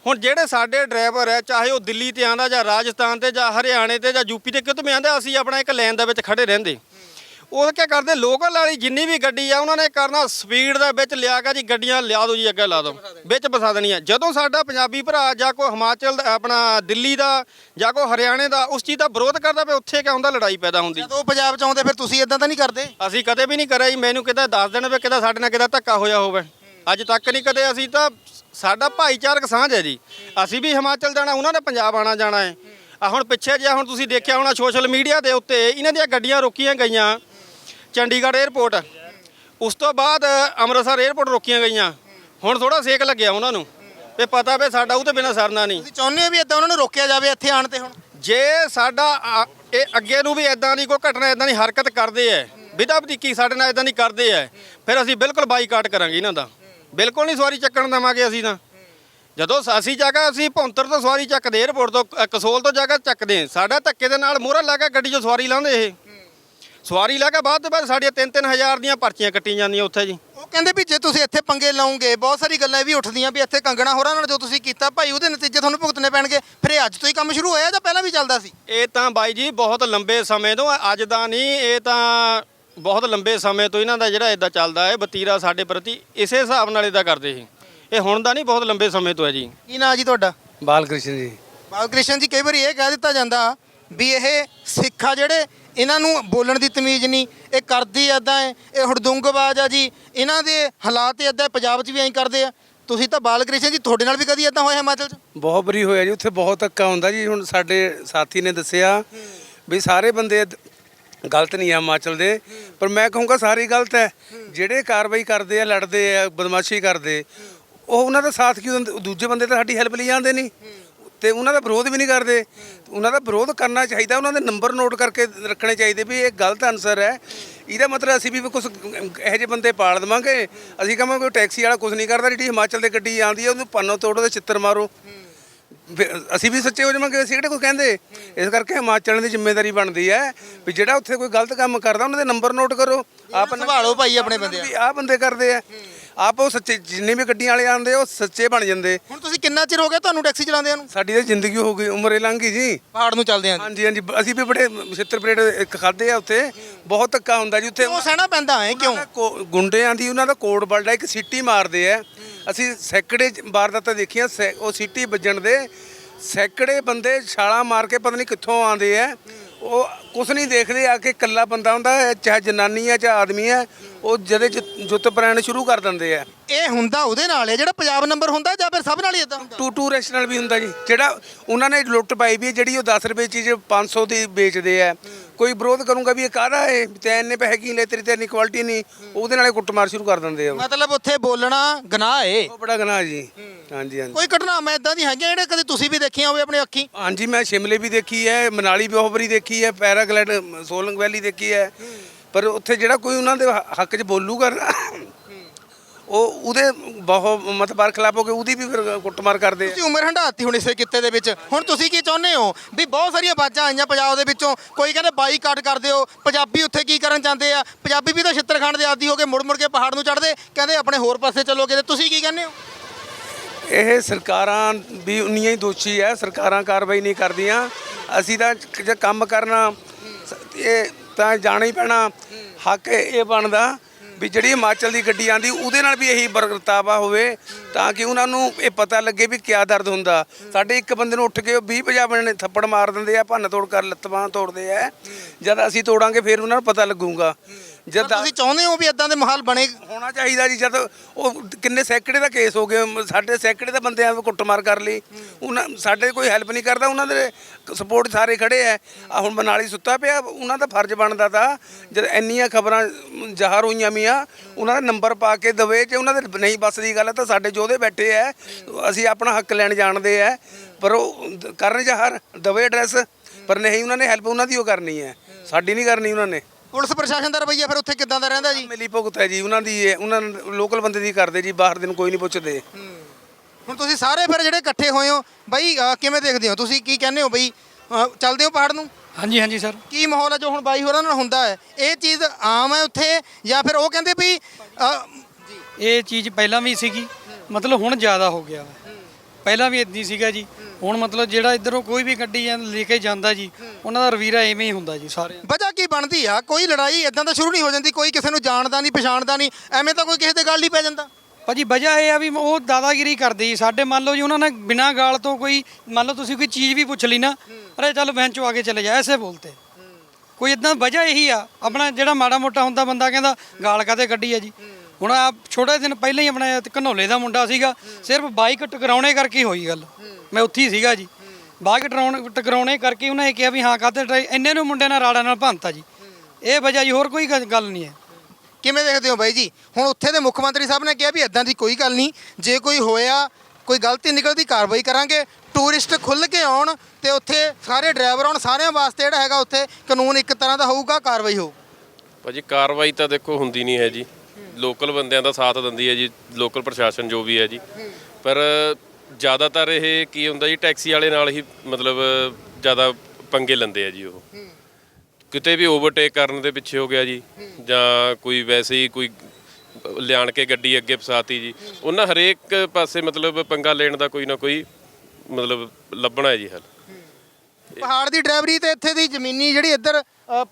ਹੁਣ ਜਿਹੜੇ ਸਾਡੇ ਡਰਾਈਵਰ ਹੈ ਚਾਹੇ ਉਹ ਦਿੱਲੀ ਤੇ ਆਂਦਾ ਜਾਂ ਰਾਜਸਥਾਨ ਤੇ ਜਾਂ ਹਰਿਆਣੇ ਤੇ ਜਾਂ ਯੂਪੀ ਤੇ ਕਿਤੋਂ ਵੀ ਆਂਦਾ ਅਸੀਂ ਆਪਣਾ ਇੱਕ ਲਾਈਨ ਦੇ ਵਿੱਚ ਖੜੇ ਰਹਿੰਦੇ। ਉਹ ਕੀ ਕਰਦੇ ਲੋਕਲ ਵਾਲੀ ਜਿੰਨੀ ਵੀ ਗੱਡੀ ਆ ਉਹਨਾਂ ਨੇ ਕਰਨਾ ਸਪੀਡ ਦੇ ਵਿੱਚ ਲਿਆ ਕੇ ਜੀ ਗੱਡੀਆਂ ਲਿਆ ਦਿਓ ਜੀ ਅੱਗੇ ਲਾ ਦਿਓ। ਵਿੱਚ ਫਸਾ ਦੇਣੀਆਂ। ਜਦੋਂ ਸਾਡਾ ਪੰਜਾਬੀ ਭਰਾ ਜਾਂ ਕੋਈ ਹਿਮਾਚਲ ਦਾ ਆਪਣਾ ਦਿੱਲੀ ਦਾ ਜਾਂ ਕੋਈ ਹਰਿਆਣੇ ਦਾ ਉਸ ਚੀਜ਼ ਦਾ ਵਿਰੋਧ ਕਰਦਾ ਪਿਆ ਉੱਥੇ ਕਿਆ ਹੁੰਦਾ ਲੜਾਈ ਪੈਦਾ ਹੁੰਦੀ। ਜਦੋਂ ਪੰਜਾਬ ਚ ਆਉਂਦੇ ਫਿਰ ਤੁਸੀਂ ਇਦਾਂ ਤਾਂ ਨਹੀਂ ਕਰਦੇ? ਅਸੀਂ ਕਦੇ ਵੀ ਨਹੀਂ ਕਰਿਆ ਜੀ ਮੈਨੂੰ ਕਿਤੇ ਦੱਸ ਦੇਣ ਵੀ ਕਿਤੇ ਸਾਡੇ ਨਾਲ ਕਿਤੇ ਧੱਕਾ ਹੋਇਆ ਹੋਵੇ। ਅੱਜ ਤੱਕ ਨਹੀਂ ਕਦੇ ਅਸੀਂ ਤਾਂ ਸਾਡਾ ਭਾਈਚਾਰਕ ਸਾਂਝ ਹੈ ਜੀ। ਅਸੀਂ ਵੀ ਹਿਮਾਚਲ ਜਾਣਾ ਉਹਨਾਂ ਨੇ ਪੰਜਾਬ ਆਣਾ ਜਾਣਾ ਹੈ। ਆ ਹੁਣ ਪਿੱਛੇ ਜਿਹਾ ਹੁਣ ਤੁਸੀਂ ਦੇਖਿਆ ਹੋਣਾ ਸੋਸ਼ਲ ਮੀਡੀਆ ਦੇ ਉੱਤੇ ਇਹਨਾਂ ਦੀਆਂ ਗੱਡੀਆਂ ਰੋਕੀਆਂ ਗਈਆਂ ਚੰਡੀਗੜ੍ਹ 에ਅਰਪੋਰਟ ਉਸ ਤੋਂ ਬਾਅਦ ਅੰਮ੍ਰਿਤਸਰ 에ਅਰਪੋਰਟ ਰੋਕੀਆਂ ਗਈਆਂ। ਹੁਣ ਥੋੜਾ ਸੇਕ ਲੱਗਿਆ ਉਹਨਾਂ ਨੂੰ। ਤੇ ਪਤਾ ਵੀ ਸਾਡਾ ਉਹ ਤੇ ਬਿਨਾ ਸਰਨਾ ਨਹੀਂ। ਤੁਸੀਂ ਚਾਹੁੰਦੇ ਹੋ ਵੀ ਇਦਾਂ ਉਹਨਾਂ ਨੂੰ ਰੋਕਿਆ ਜਾਵੇ ਇੱਥੇ ਆਣ ਤੇ ਹੁਣ? ਜੇ ਸਾਡਾ ਇਹ ਅੱਗੇ ਨੂੰ ਵੀ ਇਦਾਂ ਦੀ ਕੋਈ ਘਟਨਾ ਇਦਾਂ ਦੀ ਹਰਕਤ ਕਰਦੇ ਐ ਵਿਦਾ ਵਧੀਕੀ ਸਾਡੇ ਨਾਲ ਇਦਾਂ ਦੀ ਕਰਦੇ ਐ ਫਿਰ ਅਸੀਂ ਬਿਲਕੁਲ ਬਾਈਕਾਟ ਕਰਾਂਗੇ ਇਹਨਾਂ ਦਾ। ਬਿਲਕੁਲ ਨਹੀਂ ਸਵਾਰੀ ਚੱਕਣ ਦੇਵਾਂਗੇ ਅਸੀਂ ਤਾਂ। ਜਦੋਂ ਅਸੀਂ ਜਗ੍ਹਾ ਅਸੀਂ ਭੌਂਤਰ ਤੋਂ ਸਵਾਰੀ ਚੱਕਦੇ 에어ਪੋਰਟ ਤੋਂ ਅ, ਕਸੋਲ ਤੋਂ ਜਗ੍ਹਾ ਚੱਕਦੇ ਸਾਡਾ ਧੱਕੇ ਦੇ ਨਾਲ ਮੋਹਰਾ ਲਾ ਕੇ ਗੱਡੀ 'ਚੋਂ ਸਵਾਰੀ ਲਾਉਂਦੇ ਇਹ। ਸਵਾਰੀ ਲਾ ਕੇ ਬਾਅਦ ਤੋਂ ਬਾਅਦ ਸਾਡੀਆਂ 3-3 ਹਜ਼ਾਰ ਦੀਆਂ ਪਰਚੀਆਂ ਕੱਟੀਆਂ ਜਾਂਦੀਆਂ ਉੱਥੇ ਜੀ। ਉਹ ਕਹਿੰਦੇ ਵੀ ਜੇ ਤੁਸੀਂ ਇੱਥੇ ਪੰਗੇ ਲਾਉਂਗੇ ਬਹੁਤ ਸਾਰੀ ਗੱਲਾਂ ਇਹ ਵੀ ਉੱਠਦੀਆਂ ਵੀ ਇੱਥੇ ਕੰਗਣਾ ਹੋਰਾਂ ਨਾਲ ਜੋ ਤੁਸੀਂ ਕੀਤਾ ਭਾਈ ਉਹਦੇ ਨਤੀਜੇ ਤੁਹਾਨੂੰ ਭੁਗਤਣੇ ਪੈਣਗੇ। ਫਿਰ ਇਹ ਅੱਜ ਤੋਂ ਹੀ ਕੰਮ ਸ਼ੁਰੂ ਹੋਇਆ ਜਾਂ ਪਹਿਲਾਂ ਵੀ ਚੱਲਦਾ ਸੀ? ਇਹ ਤਾਂ ਬਾਈ ਜੀ ਬਹੁਤ ਲੰਬੇ ਸਮੇਂ ਤੋਂ ਹੈ, ਅੱਜ ਦਾ ਨਹੀਂ ਇਹ ਤਾਂ ਬਹੁਤ ਲੰਬੇ ਸਮੇਂ ਤੋਂ ਇਹਨਾਂ ਦਾ ਜਿਹੜਾ ਇਦਾਂ ਚੱਲਦਾ ਹੈ ਵਤੀਰਾ ਸਾਡੇ ਪ੍ਰਤੀ ਇਸੇ ਹਿਸਾਬ ਨਾਲ ਇਦਾਂ ਕਰਦੇ ਸੀ। ਇਹ ਹੁਣ ਦਾ ਨਹੀਂ ਬਹੁਤ ਲੰਬੇ ਸਮੇਂ ਤੋਂ ਹੈ ਜੀ। ਕੀ ਨਾਂ ਜੀ ਤੁਹਾਡਾ? ਬਾਲ ਕ੍ਰਿਸ਼ਨ ਜੀ। ਬਾਲਕ੍ਰਿਸ਼ਨ ਜੀ ਕਈ ਵਾਰੀ ਇਹ ਕਹਿ ਦਿੱਤਾ ਜਾਂਦਾ ਵੀ ਇਹ ਸਿੱਖਾ ਜਿਹੜੇ ਇਹਨਾਂ ਨੂੰ ਬੋਲਣ ਦੀ ਤਮੀਜ਼ ਨਹੀਂ ਇਹ ਕਰਦੀ ਐਦਾਂ ਹੈ ਇਹ ਹੜਦੁੰਗਬਾਜ਼ ਆ ਜੀ ਇਹਨਾਂ ਦੇ ਹਾਲਾਤ ਐਦਾਂ ਪੰਜਾਬ 'ਚ ਵੀ ਐਂ ਕਰਦੇ ਆ। ਤੁਸੀਂ ਤਾਂ ਬਾਲਕ੍ਰਿਸ਼ਨ ਜੀ ਤੁਹਾਡੇ ਨਾਲ ਵੀ ਕਦੀ ਐਦਾਂ ਹੋਇਆ ਹਿਮਾਚਲ 'ਚ? ਬਹੁਤ ਬਰੀ ਹੋਇਆ ਜੀ ਉੱਥੇ ਬਹੁਤ ਧੱਕਾ ਹੁੰਦਾ ਜੀ ਹੁਣ ਸਾਡੇ ਸਾਥੀ ਨੇ ਦੱਸਿਆ ਵੀ ਸਾਰੇ ਬੰਦੇ ਗਲਤ ਨਹੀਂ ਆ ਹਿਮਾਚਲ ਦੇ ਪਰ ਮੈਂ ਕਹੂੰਗਾ ਸਾਰੇ ਗਲਤ ਹੈ। ਜਿਹੜੇ ਕਾਰਵਾਈ ਕਰਦੇ ਆ ਲੜਦੇ ਆ ਬਦਮਾਸ਼ੀ ਕਰਦੇ ਉਹ ਉਹਨਾਂ ਦਾ ਸਾਥ ਕਿਉਂ ਦਿੰਦੇ? ਦੂਜੇ ਬੰਦੇ ਤਾਂ ਸਾਡੀ ਹੈਲਪ ਲਈ ਜਾਂਦੇ ਨਹੀਂ। ਤੇ ਉਹਨਾਂ ਦਾ ਵਿਰੋਧ ਵੀ ਨਹੀਂ ਕਰਦੇ। ਉਹਨਾਂ ਦਾ ਵਿਰੋਧ ਕਰਨਾ ਚਾਹੀਦਾ ਉਹਨਾਂ ਦੇ ਨੰਬਰ ਨੋਟ ਕਰਕੇ ਰੱਖਣੇ ਚਾਹੀਦੇ ਵੀ ਇਹ ਗਲਤ ਆਨਸਰ ਹੈ। ਇਹਦਾ ਮਤਲਬ ਅਸੀਂ ਵੀ ਕੁਝ ਇਹੋ ਜਿਹੇ ਬੰਦੇ ਪਾਲ ਦੇਵਾਂਗੇ। ਅਸੀਂ ਕਹਾਂਗੇ ਕੋਈ ਟੈਕਸੀ ਵਾਲਾ ਕੁਝ ਨਹੀਂ ਕਰਦਾ ਜਿਹੜੀ ਹਿਮਾਚਲ ਦੇ ਗੱਡੀ ਆਉਂਦੀ ਹੈ ਉਹਨੂੰ ਪੰਨੋ ਤੋੜੋ ਤੇ ਚਿੱਤਰ ਮਾਰੋ। ਫਿਰ ਅਸੀਂ ਵੀ ਸੱਚੇ ਹੋ ਜਾਵਾਂਗੇ ਅਸੀਂ ਕਿਹੜੇ ਕੋਈ ਕਹਿੰਦੇ? ਇਸ ਕਰਕੇ ਹਿਮਾਚਲ ਦੀ ਜ਼ਿੰਮੇਵਾਰੀ ਬਣਦੀ ਹੈ ਵੀ ਜਿਹੜਾ ਉੱਥੇ ਕੋਈ ਗਲਤ ਕੰਮ ਕਰਦਾ ਉਹਨਾਂ ਦੇ ਨੰਬਰ ਨੋਟ ਕਰੋ। ਆਪ ਸੰਭਾਲੋ ਭਾਈ ਆਪਣੇ ਬੰਦੇ ਵੀ ਆਹ ਬੰਦੇ ਕਰਦੇ ਆ। ਆਪ ਉਹ ਸੱਚੇ ਜਿੰਨੇ ਵੀ ਗੱਡੀਆਂ ਵਾਲੇ ਆਉਂਦੇ ਉਹ ਸੱਚੇ ਬਣ ਜਾਂਦੇ। ਹੁਣ ਤੁਸੀਂ ਕਿੰਨਾ ਚਿਰ ਹੋ ਗਿਆ ਤੁਹਾਨੂੰ ਟੈਕਸੀ ਚਲਾਉਂਦਿਆਂ ਨੂੰ? ਸਾਡੀ ਤਾਂ ਜ਼ਿੰਦਗੀ ਹੋ ਗਈ ਉਮਰੇ ਲੰਘ ਗਈ ਜੀ। ਪਹਾੜ ਨੂੰ ਚੱਲਦੇ ਆਂ। ਹਾਂਜੀ ਹਾਂਜੀ ਅਸੀਂ ਵੀ ਬੜੇ ਛਿੱਤਰ ਪਰੇਡ ਇੱਕ ਖਾਦੇ ਆ ਉੱਥੇ। ਬਹੁਤ ਧੱਕਾ ਹੁੰਦਾ ਜੀ ਉੱਥੇ। ਕਿਉਂ ਸਹਿਣਾ ਪੈਂਦਾ ਹੈ ਕਿਉਂ? ਕੋ- ਗੁੰਡਿਆਂ ਦੀ ਉਹਨਾਂ ਦਾ ਕੋਡ ਬਲਦਾ ਇੱਕ ਸਿੱਟੀ ਮਾਰਦੇ ਆ। ਅਸੀਂ ਸੈਕੜੇ ਵਾਰਦਾਤਾਂ ਦੇਖੀਆਂ ਸੈ- ਉਹ ਸਿੱਟੀ ਵੱਜਣ ਦੇ। ਸੈਕੜੇ ਬੰਦੇ ਛਾਲਾਂ ਮਾਰ ਕੇ ਪਤਾ ਨਹੀਂ ਕਿੱਥੋਂ ਆਉਂਦੇ ਆ। ਉਹ ਕੁਛ ਨਹੀਂ ਦੇਖਦੇ ਆ ਕੇ ਇਕੱਲਾ ਬੰਦਾ ਹੁੰਦਾ ਹੈ, ਚਾਹੇ ਜਨਾਨੀ ਹੈ ਚਾਹੇ ਆਦਮੀ ਹੈ ਉਹ ਜਦੇ ਚ ਜੁੱਤ ਪ੍ਰਾਣ ਸ਼ੁਰੂ ਕਰ ਦਿੰਦੇ ਆ। ਇਹ ਹੁੰਦਾ ਉਹਦੇ ਨਾਲ ਹੈ ਜਿਹੜਾ ਪੰਜਾਬ ਨੰਬਰ ਹੁੰਦਾ ਜਾਂ ਫਿਰ ਸਭ ਨਾਲ ਹੀ ਇਦਾਂ ਹੁੰਦਾ? ਟੂ ਟੂ ਰੈਸ਼ਨਲ ਵੀ ਹੁੰਦਾ ਜੀ। ਜਿਹੜਾ ਉਹਨਾਂ ਨੇ ਲੁੱਟ ਪਾਈ ਵੀ ਹੈ, ਜਿਹੜੀ ਉਹ 10 ਰੁਪਏ ਚੀਜ਼ 500 ਦੀ ਵੇਚਦੇ ਆ। ਕੋਈ ਵਿਰੋਧ ਕਰੂੰਗਾ ਵੀ ਇਹ ਕਾਹਦਾ ਹੈ? ਤੇ ਇੰਨੇ ਪੈਸੇ ਕੀ ਲੈ ਤੇਰੀ ਤੇ ਇੰਨੀ ਕੁਆਲਿਟੀ ਨਹੀਂ। ਉਹਦੇ ਨਾਲੇ ਕੁੱਟਮਾਰ ਸ਼ੁਰੂ ਕਰ ਦਿੰਦੇ ਆ ਮਤਲਬ ਉੱਥੇ ਬੋਲਣਾ ਗੁਨਾਹ ਏ। ਉਹ ਬੜਾ ਗਨਾਹ ਜੀ। ਹਾਂਜੀ ਹਾਂਜੀ। ਕੋਈ ਘਟਨਾਵਾਂ ਇਦਾਂ ਦੀ ਹੈਗੀਆਂ ਜਿਹੜੇ ਕਦੇ ਤੁਸੀਂ ਵੀ ਦੇਖੀਆਂ ਹੋਵੇ ਆਪਣੇ ਅੱਖੀਂ? ਹਾਂਜੀ ਮੈਂ ਸ਼ਿਮਲੇ ਵੀ ਦੇਖੀ ਹੈ ਮਨਾਲੀ ਬਹੁਤ ਵਾਰੀ ਦੇਖੀ ਹੈ ਪੈਰਾਗਲਾਈਡ ਸੋਲੰਗ ਵੈਲੀ ਦੇਖੀ ਹੈ। ਪਰ ਉੱਥੇ ਜਿਹੜਾ ਕੋਈ ਉਹਨਾਂ ਦੇ ਹੱਕ 'ਚ ਬੋਲੂਗਾ ਨਾ, ਉਹ ਉਹਦੇ ਬਹੁਤ ਮਤਬਾਰ ਖਿਲਾਫ ਹੋ ਕੇ ਉਹਦੀ ਵੀ ਫਿਰ ਕੁੱਟਮਾਰ ਕਰਦੇ ਆ। ਤੁਸੀਂ ਉਮਰ ਹੰਡਾਤੀ ਹੁਣ ਇਸੇ ਕਿੱਤੇ ਦੇ ਵਿੱਚ। ਹੁਣ ਤੁਸੀਂ ਕੀ ਚਾਹੁੰਦੇ ਹੋ? ਵੀ ਬਹੁਤ ਸਾਰੀਆਂ ਬਾਜਾਂ ਆਈਆਂ ਪੰਜਾਬ ਦੇ ਵਿੱਚੋਂ। ਕੋਈ ਕਹਿੰਦੇ ਬਾਈਕਾਟ ਕਰ ਦਿਓ ਪੰਜਾਬੀ ਉੱਥੇ ਕੀ ਕਰਨ ਜਾਂਦੇ ਆ? ਪੰਜਾਬੀ ਵੀ ਤਾਂ ਛਿੱਤਰਖੰਡ ਦੇ ਆਦੀ ਹੋ ਕੇ ਮੁੜ ਮੁੜ ਕੇ ਪਹਾੜ ਨੂੰ ਚੜਦੇ ਕਹਿੰਦੇ ਆਪਣੇ ਹੋਰ ਪਾਸੇ ਚੱਲੋਗੇ ਤੇ ਤੁਸੀਂ ਕੀ ਕਹਿੰਦੇ ਹੋ? ਇਹ ਸਰਕਾਰਾਂ ਵੀ ਉਨੀਆਂ ਹੀ ਦੋਸ਼ੀ ਹੈ ਸਰਕਾਰਾਂ ਕਾਰਵਾਈ ਨਹੀਂ ਕਰਦੀਆਂ। ਅਸੀਂ ਤਾਂ ਜੇ ਕੰਮ ਕਰਨਾ ਇਹ ਤਾਂ ਜਾਣਾ ਹੀ ਪੈਣਾ। ਹੱਕ ਇਹ ਬਣਦਾ। ਵੀ ਜਿਹੜੀ ਹਿਮਾਚਲ ਦੀ ਗੱਡੀ ਆਂਦੀ ਉਹਦੇ ਨਾਲ ਵੀ ਇਹੀ ਵਰਤਾਵਾ ਹੋਵੇ, ਤਾਂ ਕਿ ਉਹਨਾਂ ਨੂੰ ਇਹ ਪਤਾ ਲੱਗੇ ਵੀ ਕਿਆ ਦਰਦ ਹੁੰਦਾ। ਸਾਡੇ ਇੱਕ ਬੰਦੇ ਨੂੰ ਉੱਠ ਕੇ ਉਹ 20 50 ਬੰਦੇ ਨੇ ਥੱਪੜ ਮਾਰ ਦਿੰਦੇ ਆ, ਭੰਨ ਤੋੜ ਕਰ, ਲੱਤ ਤੋੜਦੇ ਆ। ਜਦ ਅਸੀਂ ਤੋੜਾਂਗੇ, ਫਿਰ ਉਹਨਾਂ ਨੂੰ ਪਤਾ ਲੱਗੂਗਾ। ਜਦ ਤੁਸੀਂ ਚਾਹੁੰਦੇ ਹੋ ਵੀ ਇਦਾਂ ਦੇ ਮਾਹੌਲ ਬਣੇ? ਹੋਣਾ ਚਾਹੀਦਾ ਜੀ ਜਦ ਉਹ ਕਿੰਨੇ ਸੈਕੜੇ ਦਾ ਕੇਸ ਹੋ ਗਿਆ ਸਾਡੇ ਸੈਕੜੇ ਦੇ ਬੰਦਿਆਂ ਨੂੰ ਕੁੱਟਮਾਰ ਕਰ ਲਈ। ਉਹਨਾਂ ਸਾਡੇ ਕੋਈ ਹੈਲਪ ਨਹੀਂ ਕਰਦਾ ਉਹਨਾਂ ਦੇ ਸਪੋਰਟ ਸਾਰੇ ਖੜੇ ਐ। ਆ ਹੁਣ ਮਨਾਲੀ ਸੁੱਤਾ ਪਿਆ ਉਹਨਾਂ ਦਾ ਫਰਜ਼ ਬਣਦਾ ਤਾਂ ਜਦ ਇੰਨੀਆਂ ਖਬਰਾਂ ਜ਼ਾਹਰ ਹੋਈਆਂ ਮੀਆਂ ਉਹਨਾਂ ਦਾ ਨੰਬਰ ਪਾ ਕੇ ਦਵੇ ਜੇ ਉਹਨਾਂ ਦੇ ਨਹੀਂ ਬਸ ਦੀ ਗੱਲ ਹੈ ਤਾਂ ਸਾਡੇ ਯੋਧੇ ਬੈਠੇ ਐ। ਅਸੀਂ ਆਪਣਾ ਹੱਕ ਲੈਣ ਜਾਣਦੇ ਐ। ਪਰ ਉਹ ਕਰਨ ਜ਼ਾਹਰ ਦਵੇ ਐਡਰੈਸ ਪਰ ਨਹੀਂ ਉਹਨਾਂ ਨੇ ਹੈਲਪ ਉਹਨਾਂ ਦੀ ਉਹ ਕਰਨੀ ਹੈ ਸਾਡੀ ਨਹੀਂ ਕਰਨੀ ਉਹਨਾਂ ਨੇ। ਪੁਲਿਸ ਪ੍ਰਸ਼ਾਸਨ ਦਾ ਰਵੱਈਆ ਫਿਰ ਉੱਥੇ ਕਿੱਦਾਂ ਦਾ ਰਹਿੰਦਾ ਜੀ? ਮਿਲੀ ਭੁਗਤ ਹੈ ਜੀ ਉਹਨਾਂ ਦੀ ਇਹ- ਉਹਨਾਂ ਲੋਕਲ ਬੰਦੇ ਦੀ ਕਰਦੇ ਜੀ ਬਾਹਰ ਦੇ ਨੂੰ ਕੋਈ ਨਹੀਂ ਪੁੱਛਦੇ। ਹੁਣ ਤੁਸੀਂ ਸਾਰੇ ਫਿਰ ਜਿਹੜੇ ਇਕੱਠੇ ਹੋਏ ਹੋ ਬਾਈ ਕਿਵੇਂ ਦੇਖਦੇ ਹੋ? ਤੁਸੀਂ ਕੀ ਕਹਿੰਦੇ ਹੋ ਬਈ ਚੱਲਦੇ ਹੋ ਪਹਾੜ ਨੂੰ? ਹਾਂਜੀ ਹਾਂਜੀ ਸਰ। ਕੀ ਮਾਹੌਲ ਹੈ ਜੋ ਹੁਣ ਬਾਈ ਹੋਰਾਂ ਨਾਲ ਹੁੰਦਾ ਹੈ? ਇਹ ਚੀਜ਼ ਆਮ ਹੈ ਉੱਥੇ ਜਾਂ ਫਿਰ ਉਹ ਕਹਿੰਦੇ ਵੀ ਇਹ ਚੀਜ਼ ਪਹਿਲਾਂ ਵੀ ਸੀਗੀ ਮਤਲਬ ਹੁਣ ਜ਼ਿਆਦਾ ਹੋ ਗਿਆ। ਵਾ ਪਹਿਲਾਂ ਵੀ ਇਦਾਂ ਸੀਗਾ ਜੀ। ਹੁਣ ਮਤਲਬ ਜਿਹੜਾ ਇਧਰੋਂ ਕੋਈ ਵੀ ਗੱਡੀ ਜਾਂ ਲੈ ਕੇ ਜਾਂਦਾ ਜੀ ਉਹਨਾਂ ਦਾ ਰਵੀਰਾ ਐਵੇਂ ਹੀ ਹੁੰਦਾ ਜੀ ਸਾਰੇ ਵਜ੍ਹਾ ਕੀ ਬਣਦੀ ਆ? ਕੋਈ ਲੜਾਈ ਇਦਾਂ ਤਾਂ ਸ਼ੁਰੂ ਨਹੀਂ ਹੋ ਜਾਂਦੀ ਕੋਈ ਕਿਸੇ ਨੂੰ ਜਾਣਦਾ ਨਹੀਂ ਪਛਾਣਦਾ ਨਹੀਂ ਐਵੇਂ ਤਾਂ ਕੋਈ ਕਿਸੇ ਦੇ ਗੱਲ ਨਹੀਂ ਪੈ ਜਾਂਦਾ। ਭਾਜੀ ਵਜ੍ਹਾ ਇਹ ਆ ਵੀ ਉਹ ਦਾਦਾਗਿਰੀ ਕਰਦੇ ਜੀ। ਸਾਡੇ ਮੰਨ ਲਓ ਜੀ ਉਹਨਾਂ ਨੇ ਬਿਨਾਂ ਗਾਲ ਤੋਂ ਕੋਈ ਮੰਨ ਲਓ ਤੁਸੀਂ ਕੋਈ ਚੀਜ਼ ਵੀ ਪੁੱਛ ਲਈ ਨਾ ਅਰੇ ਚੱਲ ਬੈਂਚ ਚੋਂ ਆਗੇ ਚਲੇ ਜਾ ਐਸੇ ਬੋਲਤੇ। ਕੋਈ ਇਦਾਂ ਵਜ੍ਹਾ ਇਹੀ ਆ ਆਪਣਾ ਜਿਹੜਾ ਮਾੜਾ ਮੋਟਾ ਹੁੰਦਾ ਬੰਦਾ ਕਹਿੰਦਾ ਗਾਲ ਕਾਤੇ ਕੱਢੀ ਆ ਜੀ। ਹੁਣ ਆ ਛੋਟੇ ਦਿਨ ਪਹਿਲਾਂ ਹੀ ਆਪਣਾ ਘਨੌਲੇ ਦਾ ਮੁੰਡਾ ਸੀਗਾ ਸਿਰਫ ਬਾਈਕ ਟਕਰਾਉਣੇ ਕਰਕੇ ਹੀ ਹੋਈ ਗੱਲ। ਮੈਂ ਉੱਥੇ ਹੀ ਸੀਗਾ ਜੀ। ਬਾਈਕ ਟਕਰਾਉਣ ਟਕਰਾਉਣੇ ਕਰਕੇ ਉਹਨੇ ਕਿਹਾ ਵੀ ਹਾਂ ਕਾਤੇ ਟਰਾਈ ਇੰਨੇ ਨੂੰ ਮੁੰਡੇ ਨਾਲ ਰਾੜਾ ਨਾਲ ਭੰਨਤਾ ਜੀ। ਇਹ ਵਜ੍ਹਾ ਜੀ ਹੋਰ ਕੋਈ ਗੱਲ ਗੱਲ ਨਹੀਂ ਹੈ। ਕਿਵੇਂ ਦੇਖਦੇ ਹੋ ਬਾਈ ਜੀ? ਹੁਣ ਉੱਥੇ ਦੇ ਮੁੱਖ ਮੰਤਰੀ ਸਾਹਿਬ ਨੇ ਕਿਹਾ ਵੀ ਇਦਾਂ ਦੀ ਕੋਈ ਗੱਲ ਨਹੀਂ ਜੇ ਕੋਈ ਹੋਇਆ ਕੋਈ ਗਲਤੀ ਨਿਕਲਦੀ ਕਾਰਵਾਈ ਕਰਾਂਗੇ। ਟੂਰਿਸਟ ਖੁੱਲ ਕੇ ਆਉਣ ਤੇ ਉੱਥੇ ਸਾਰੇ ਡਰਾਈਵਰ ਆਉਣ ਸਾਰਿਆਂ ਵਾਸਤੇ ਜਿਹੜਾ ਹੈਗਾ ਉੱਥੇ ਕਾਨੂੰਨ ਇੱਕ ਤਰ੍ਹਾਂ ਦਾ ਹੋਊਗਾ ਕਾਰਵਾਈ ਹੋਊ। ਭਾਜੀ ਕਾਰਵਾਈ ਤਾਂ ਦੇਖੋ ਹੁੰਦੀ ਨਹੀਂ ਹੈ ਜੀ। ਲੋਕਲ ਬੰਦਿਆਂ ਦਾ ਸਾਥ ਦਿੰਦੀ ਹੈ ਜੀ, ਲੋਕਲ ਪ੍ਰਸ਼ਾਸਨ ਜੋ ਵੀ ਹੈ ਜੀ। ਪਰ ਜ਼ਿਆਦਾਤਰ ਇਹ ਕੀ ਹੁੰਦਾ ਜੀ, ਟੈਕਸੀ ਵਾਲੇ ਨਾਲ ਹੀ ਮਤਲਬ ਜ਼ਿਆਦਾ ਪੰਗੇ ਲੈਂਦੇ ਆ ਜੀ ਉਹ। ਕਿਤੇ ਵੀ ਓਵਰਟੇਕ ਕਰਨ ਦੇ ਪਿੱਛੇ ਹੋ ਗਿਆ ਜੀ, ਜਾਂ ਕੋਈ ਵੈਸੇ ਹੀ ਕੋਈ ਲਿਆਣ ਕੇ ਗੱਡੀ ਅੱਗੇ ਫਸਾਤੀ ਜੀ। ਉਹਨਾਂ ਹਰੇਕ ਪਾਸੇ ਮਤਲਬ ਪੰਗਾ ਲੈਣ ਦਾ ਕੋਈ ਨਾ ਕੋਈ ਮਤਲਬ ਲੱਭਣਾ ਹੈ ਜੀ ਹੱਲ। ਪਹਾੜ ਦੀ ਡਰਾਈਵਰੀ ਤੇ ਇੱਥੇ ਦੀ ਜ਼ਮੀਨੀ ਜਿਹੜੀ ਇੱਧਰ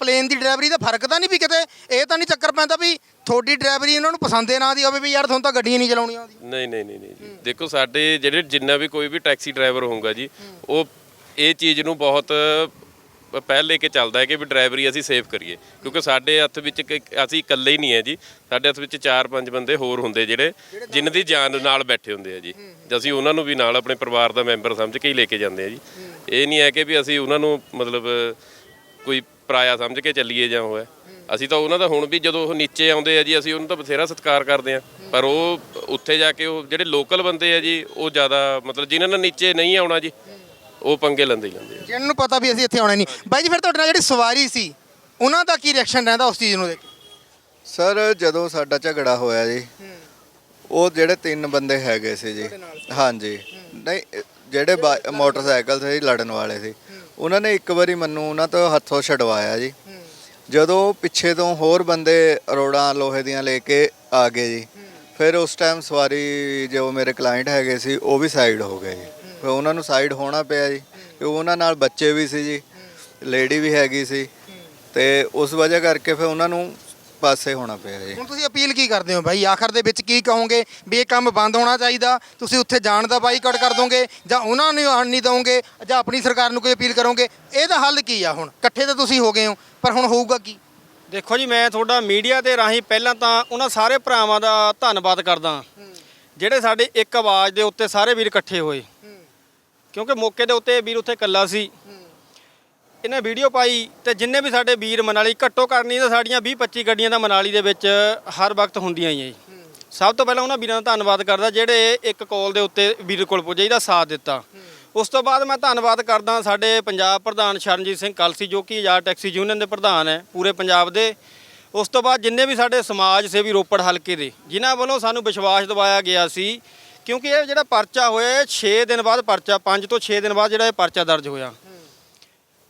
ਪਲੇਨ ਦੀ ਡਰਾਈਵਰੀ ਦਾ ਫ਼ਰਕ ਤਾਂ ਨਹੀਂ ਵੀ ਕਿਤੇ ਇਹ ਤਾਂ ਨਹੀਂ ਚੱਕਰ ਪੈਂਦਾ ਵੀ ਤੁਹਾਡੀ ਡਰਾਈਵਰੀ ਉਹਨਾਂ ਨੂੰ ਪਸੰਦੇ ਨਾ ਦੀ ਹੋਵੇ ਵੀ ਯਾਰ ਤੁਹਾਨੂੰ ਤਾਂ ਗੱਡੀਆਂ ਨਹੀਂ ਚਲਾਉਣੀਆਂ ਆਉਂਦੀਆਂ। ਨਹੀਂ ਨਹੀਂ ਨਹੀਂ ਨਹੀਂ ਜੀ। ਦੇਖੋ ਸਾਡੇ ਜਿਹੜੇ ਜਿੰਨਾ ਵੀ ਕੋਈ ਵੀ ਟੈਕਸੀ ਡਰਾਈਵਰ ਹੋਊਗਾ ਜੀ ਉਹ ਇਹ ਚੀਜ਼ ਨੂੰ ਬਹੁਤ ਪਹਿਲ ਲੈ ਕੇ ਚੱਲਦਾ ਹੈ ਕਿ ਵੀ ਡਰਾਈਵਰੀ ਅਸੀਂ ਸੇਫ ਕਰੀਏ। ਕਿਉਂਕਿ ਸਾਡੇ ਹੱਥ ਵਿੱਚ ਅਸੀਂ ਇਕੱਲੇ ਹੀ ਨਹੀਂ ਹੈ ਜੀ। ਸਾਡੇ ਹੱਥ ਵਿੱਚ 4-5 ਬੰਦੇ ਹੋਰ ਹੁੰਦੇ ਜਿਹੜੇ ਜਿਨ੍ਹਾਂ ਦੀ ਜਾਨ ਨਾਲ ਬੈਠੇ ਹੁੰਦੇ ਆ ਜੀ। ਜੇ ਅਸੀਂ ਉਹਨਾਂ ਨੂੰ ਵੀ ਨਾਲ ਆਪਣੇ ਪਰਿਵਾਰ ਦਾ ਮੈਂਬਰ ਸਮਝ ਕੇ ਹੀ ਲੈ ਕੇ ਜਾਂਦੇ ਆ ਜੀ। ਇਹ ਨਹੀਂ ਹੈ ਕਿ ਵੀ ਅਸੀਂ ਉਹਨਾਂ ਨੂੰ ਮਤਲਬ ਕੋਈ ਪਰਾਇਆ ਸਮਝ ਕੇ ਚੱਲੀਏ ਜਾਂ ਹੋਇਆ ਅਸੀਂ ਤਾਂ ਉਹਨਾਂ ਦਾ ਹੁਣ ਵੀ ਜਦੋਂ ਉਹ ਨੀਚੇ ਆਉਂਦੇ ਆ ਜੀ ਅਸੀਂ ਉਹਨਾਂ ਦਾ ਬਥੇਰਾ ਸਤਿਕਾਰ ਕਰਦੇ ਆ ਪਰ ਉਹ ਉੱਥੇ ਜਾ ਕੇ ਉਹ ਜਿਹੜੇ ਲੋਕਲ ਬੰਦੇ ਆ ਜੀ ਉਹ ਜ਼ਿਆਦਾ ਮਤਲਬ ਜਿਨ੍ਹਾਂ ਨੇ ਨੀਚੇ ਨਹੀਂ ਆਉਣਾ ਜੀ ਉਹ ਪੰਗੇ ਲੈਂਦੇ ਹੀ ਲੈਂਦੇ ਆ। ਜਿਹਨਾਂ ਨੂੰ ਪਤਾ ਵੀ ਅਸੀਂ ਇੱਥੇ ਆਉਣਾ ਨਹੀਂ। ਬਾਈ ਜੀ ਫਿਰ ਤੁਹਾਡੇ ਨਾਲ ਜਿਹੜੀ ਸਵਾਰੀ ਸੀ ਉਹਨਾਂ ਦਾ ਕੀ ਰਿਐਕਸ਼ਨ ਰਹਿੰਦਾ ਉਸ ਚੀਜ਼ ਨੂੰ ਦੇਖ ਕੇ? ਸਰ ਜਦੋਂ ਸਾਡਾ ਝਗੜਾ ਹੋਇਆ ਜੀ ਉਹ ਜਿਹੜੇ ਤਿੰਨ ਬੰਦੇ ਹੈਗੇ ਸੀ ਜੀ। ਹਾਂਜੀ। ਨਹੀਂ ਜਿਹੜੇ ਬਾ- ਮੋਟਰਸਾਈਕਲ ਸੀ, ਲੜਨ ਵਾਲੇ ਸੀ, ਉਹਨਾਂ ਨੇ ਇੱਕ ਵਾਰੀ ਮੈਨੂੰ ਉਹਨਾਂ ਤੋਂ ਹੱਥੋਂ ਛਡਵਾਇਆ ਜੀ। ਜਦੋਂ ਪਿੱਛੇ ਤੋਂ ਹੋਰ ਬੰਦੇ ਰੋੜਾਂ ਲੋਹੇ ਦੀਆਂ ਲੈ ਕੇ ਆ ਗਏ ਜੀ, ਫਿਰ ਉਸ ਟਾਈਮ ਸਵਾਰੀ ਜੋ ਮੇਰੇ ਕਲਾਇੰਟ ਹੈਗੇ ਸੀ, ਉਹ ਵੀ ਸਾਈਡ ਹੋ ਗਏ ਜੀ। ਫਿਰ ਉਹਨਾਂ ਨੂੰ ਸਾਈਡ ਹੋਣਾ ਪਿਆ ਜੀ ਕਿ ਉਹਨਾਂ ਨਾਲ ਬੱਚੇ ਵੀ ਸੀ ਜੀ ਲੇਡੀ ਵੀ ਹੈਗੀ ਸੀ, ਤੇ ਉਸ ਵਜ੍ਹਾ ਕਰਕੇ ਫਿਰ ਉਹਨਾਂ ਨੂੰ ਪਾਸੇ ਹੋਣਾ ਪਿਆ ਜੀ। ਹੁਣ ਤੁਸੀਂ ਅਪੀਲ ਕੀ ਕਰਦੇ ਹੋ ਬਾਈ? ਆਖਰ ਦੇ ਵਿੱਚ ਕੀ ਕਹੋਗੇ? ਵੀ ਇਹ ਕੰਮ ਬੰਦ ਹੋਣਾ ਚਾਹੀਦਾ ਤੁਸੀਂ ਉੱਥੇ ਜਾਣ ਦਾ ਬਾਈਕਾਟ ਕਰ ਦੋਗੇ ਜਾਂ ਉਹਨਾਂ ਨੂੰ ਆਉਣ ਨਹੀਂ ਦੋਗੇ ਜਾਂ ਆਪਣੀ ਸਰਕਾਰ ਨੂੰ ਕੋਈ ਅਪੀਲ ਕਰੋਗੇ? ਇਹਦਾ ਹੱਲ ਕੀ ਆ ਹੁਣ? ਇਕੱਠੇ ਤਾਂ ਤੁਸੀਂ ਹੋ ਗਏ ਹੋ ਪਰ ਹੁਣ ਹੋਊਗਾ ਕੀ? ਦੇਖੋ ਜੀ ਮੈਂ ਤੁਹਾਡਾ ਮੀਡੀਆ ਦੇ ਰਾਹੀਂ ਪਹਿਲਾਂ ਤਾਂ ਉਹਨਾਂ ਸਾਰੇ ਭਰਾਵਾਂ ਦਾ ਧੰਨਵਾਦ ਕਰਦਾ। ਜਿਹੜੇ ਸਾਡੇ ਇੱਕ ਆਵਾਜ਼ ਦੇ ਉੱਤੇ ਸਾਰੇ ਵੀਰ ਇਕੱਠੇ ਹੋਏ। ਕਿਉਂਕਿ ਮੌਕੇ ਦੇ ਉੱਤੇ ਇਹ ਵੀਰ ਉੱਥੇ ਇਕੱਲਾ ਸੀ। ਇਹਨੇ ਵੀਡੀਓ ਪਾਈ ਤੇ ਜਿੰਨੇ ਵੀ ਸਾਡੇ ਵੀਰ ਮਨਾਲੀ, ਘੱਟੋ ਘੱਟ ਨਹੀਂ ਤਾਂ ਸਾਡੀਆਂ 20 25 ਗੱਡੀਆਂ ਤਾਂ ਮਨਾਲੀ ਦੇ ਵਿੱਚ ਹਰ ਵਕਤ ਹੁੰਦੀਆਂ ਹੀ ਹੈ ਜੀ। ਸਭ ਤੋਂ ਪਹਿਲਾਂ ਉਹਨਾਂ ਵੀਰਾਂ ਦਾ ਧੰਨਵਾਦ ਕਰਦਾ, ਜਿਹੜੇ ਇੱਕ ਕਾਲ ਦੇ ਉੱਤੇ ਵੀਰ ਕੋਲ ਪੁੱਜੇ, ਜਿਹਦਾ ਸਾਥ ਦਿੱਤਾ। ਉਸ ਤੋਂ ਬਾਅਦ ਮੈਂ ਧੰਨਵਾਦ ਕਰਦਾ ਸਾਡੇ ਪੰਜਾਬ ਪ੍ਰਧਾਨ ਸ਼ਰਨਜੀਤ ਸਿੰਘ ਕਲਸੀ, ਜੋ ਕਿ ਆਜ਼ਾਦ ਟੈਕਸੀ ਯੂਨੀਅਨ ਦੇ ਪ੍ਰਧਾਨ ਹੈ, ਪੂਰੇ ਪੰਜਾਬ ਦੇ। ਉਸ ਤੋਂ ਬਾਅਦ ਜਿੰਨੇ ਵੀ ਸਾਡੇ ਸਮਾਜ ਸੇਵੀ ਰੋਪੜ ਹਲਕੇ ਦੇ, ਜਿਨ੍ਹਾਂ ਵੱਲੋਂ ਸਾਨੂੰ ਵਿਸ਼ਵਾਸ ਦਿਵਾਇਆ ਗਿਆ ਸੀ, ਕਿਉਂਕਿ ਇਹ ਜਿਹੜਾ ਪਰਚਾ ਹੋਇਆ, ਇਹ 6 ਦਿਨ ਬਾਅਦ ਪਰਚਾ 5 ਤੋਂ 6 ਦਿਨ ਬਾਅਦ ਜਿਹੜਾ ਇਹ ਪਰਚਾ ਦਰਜ ਹੋਇਆ।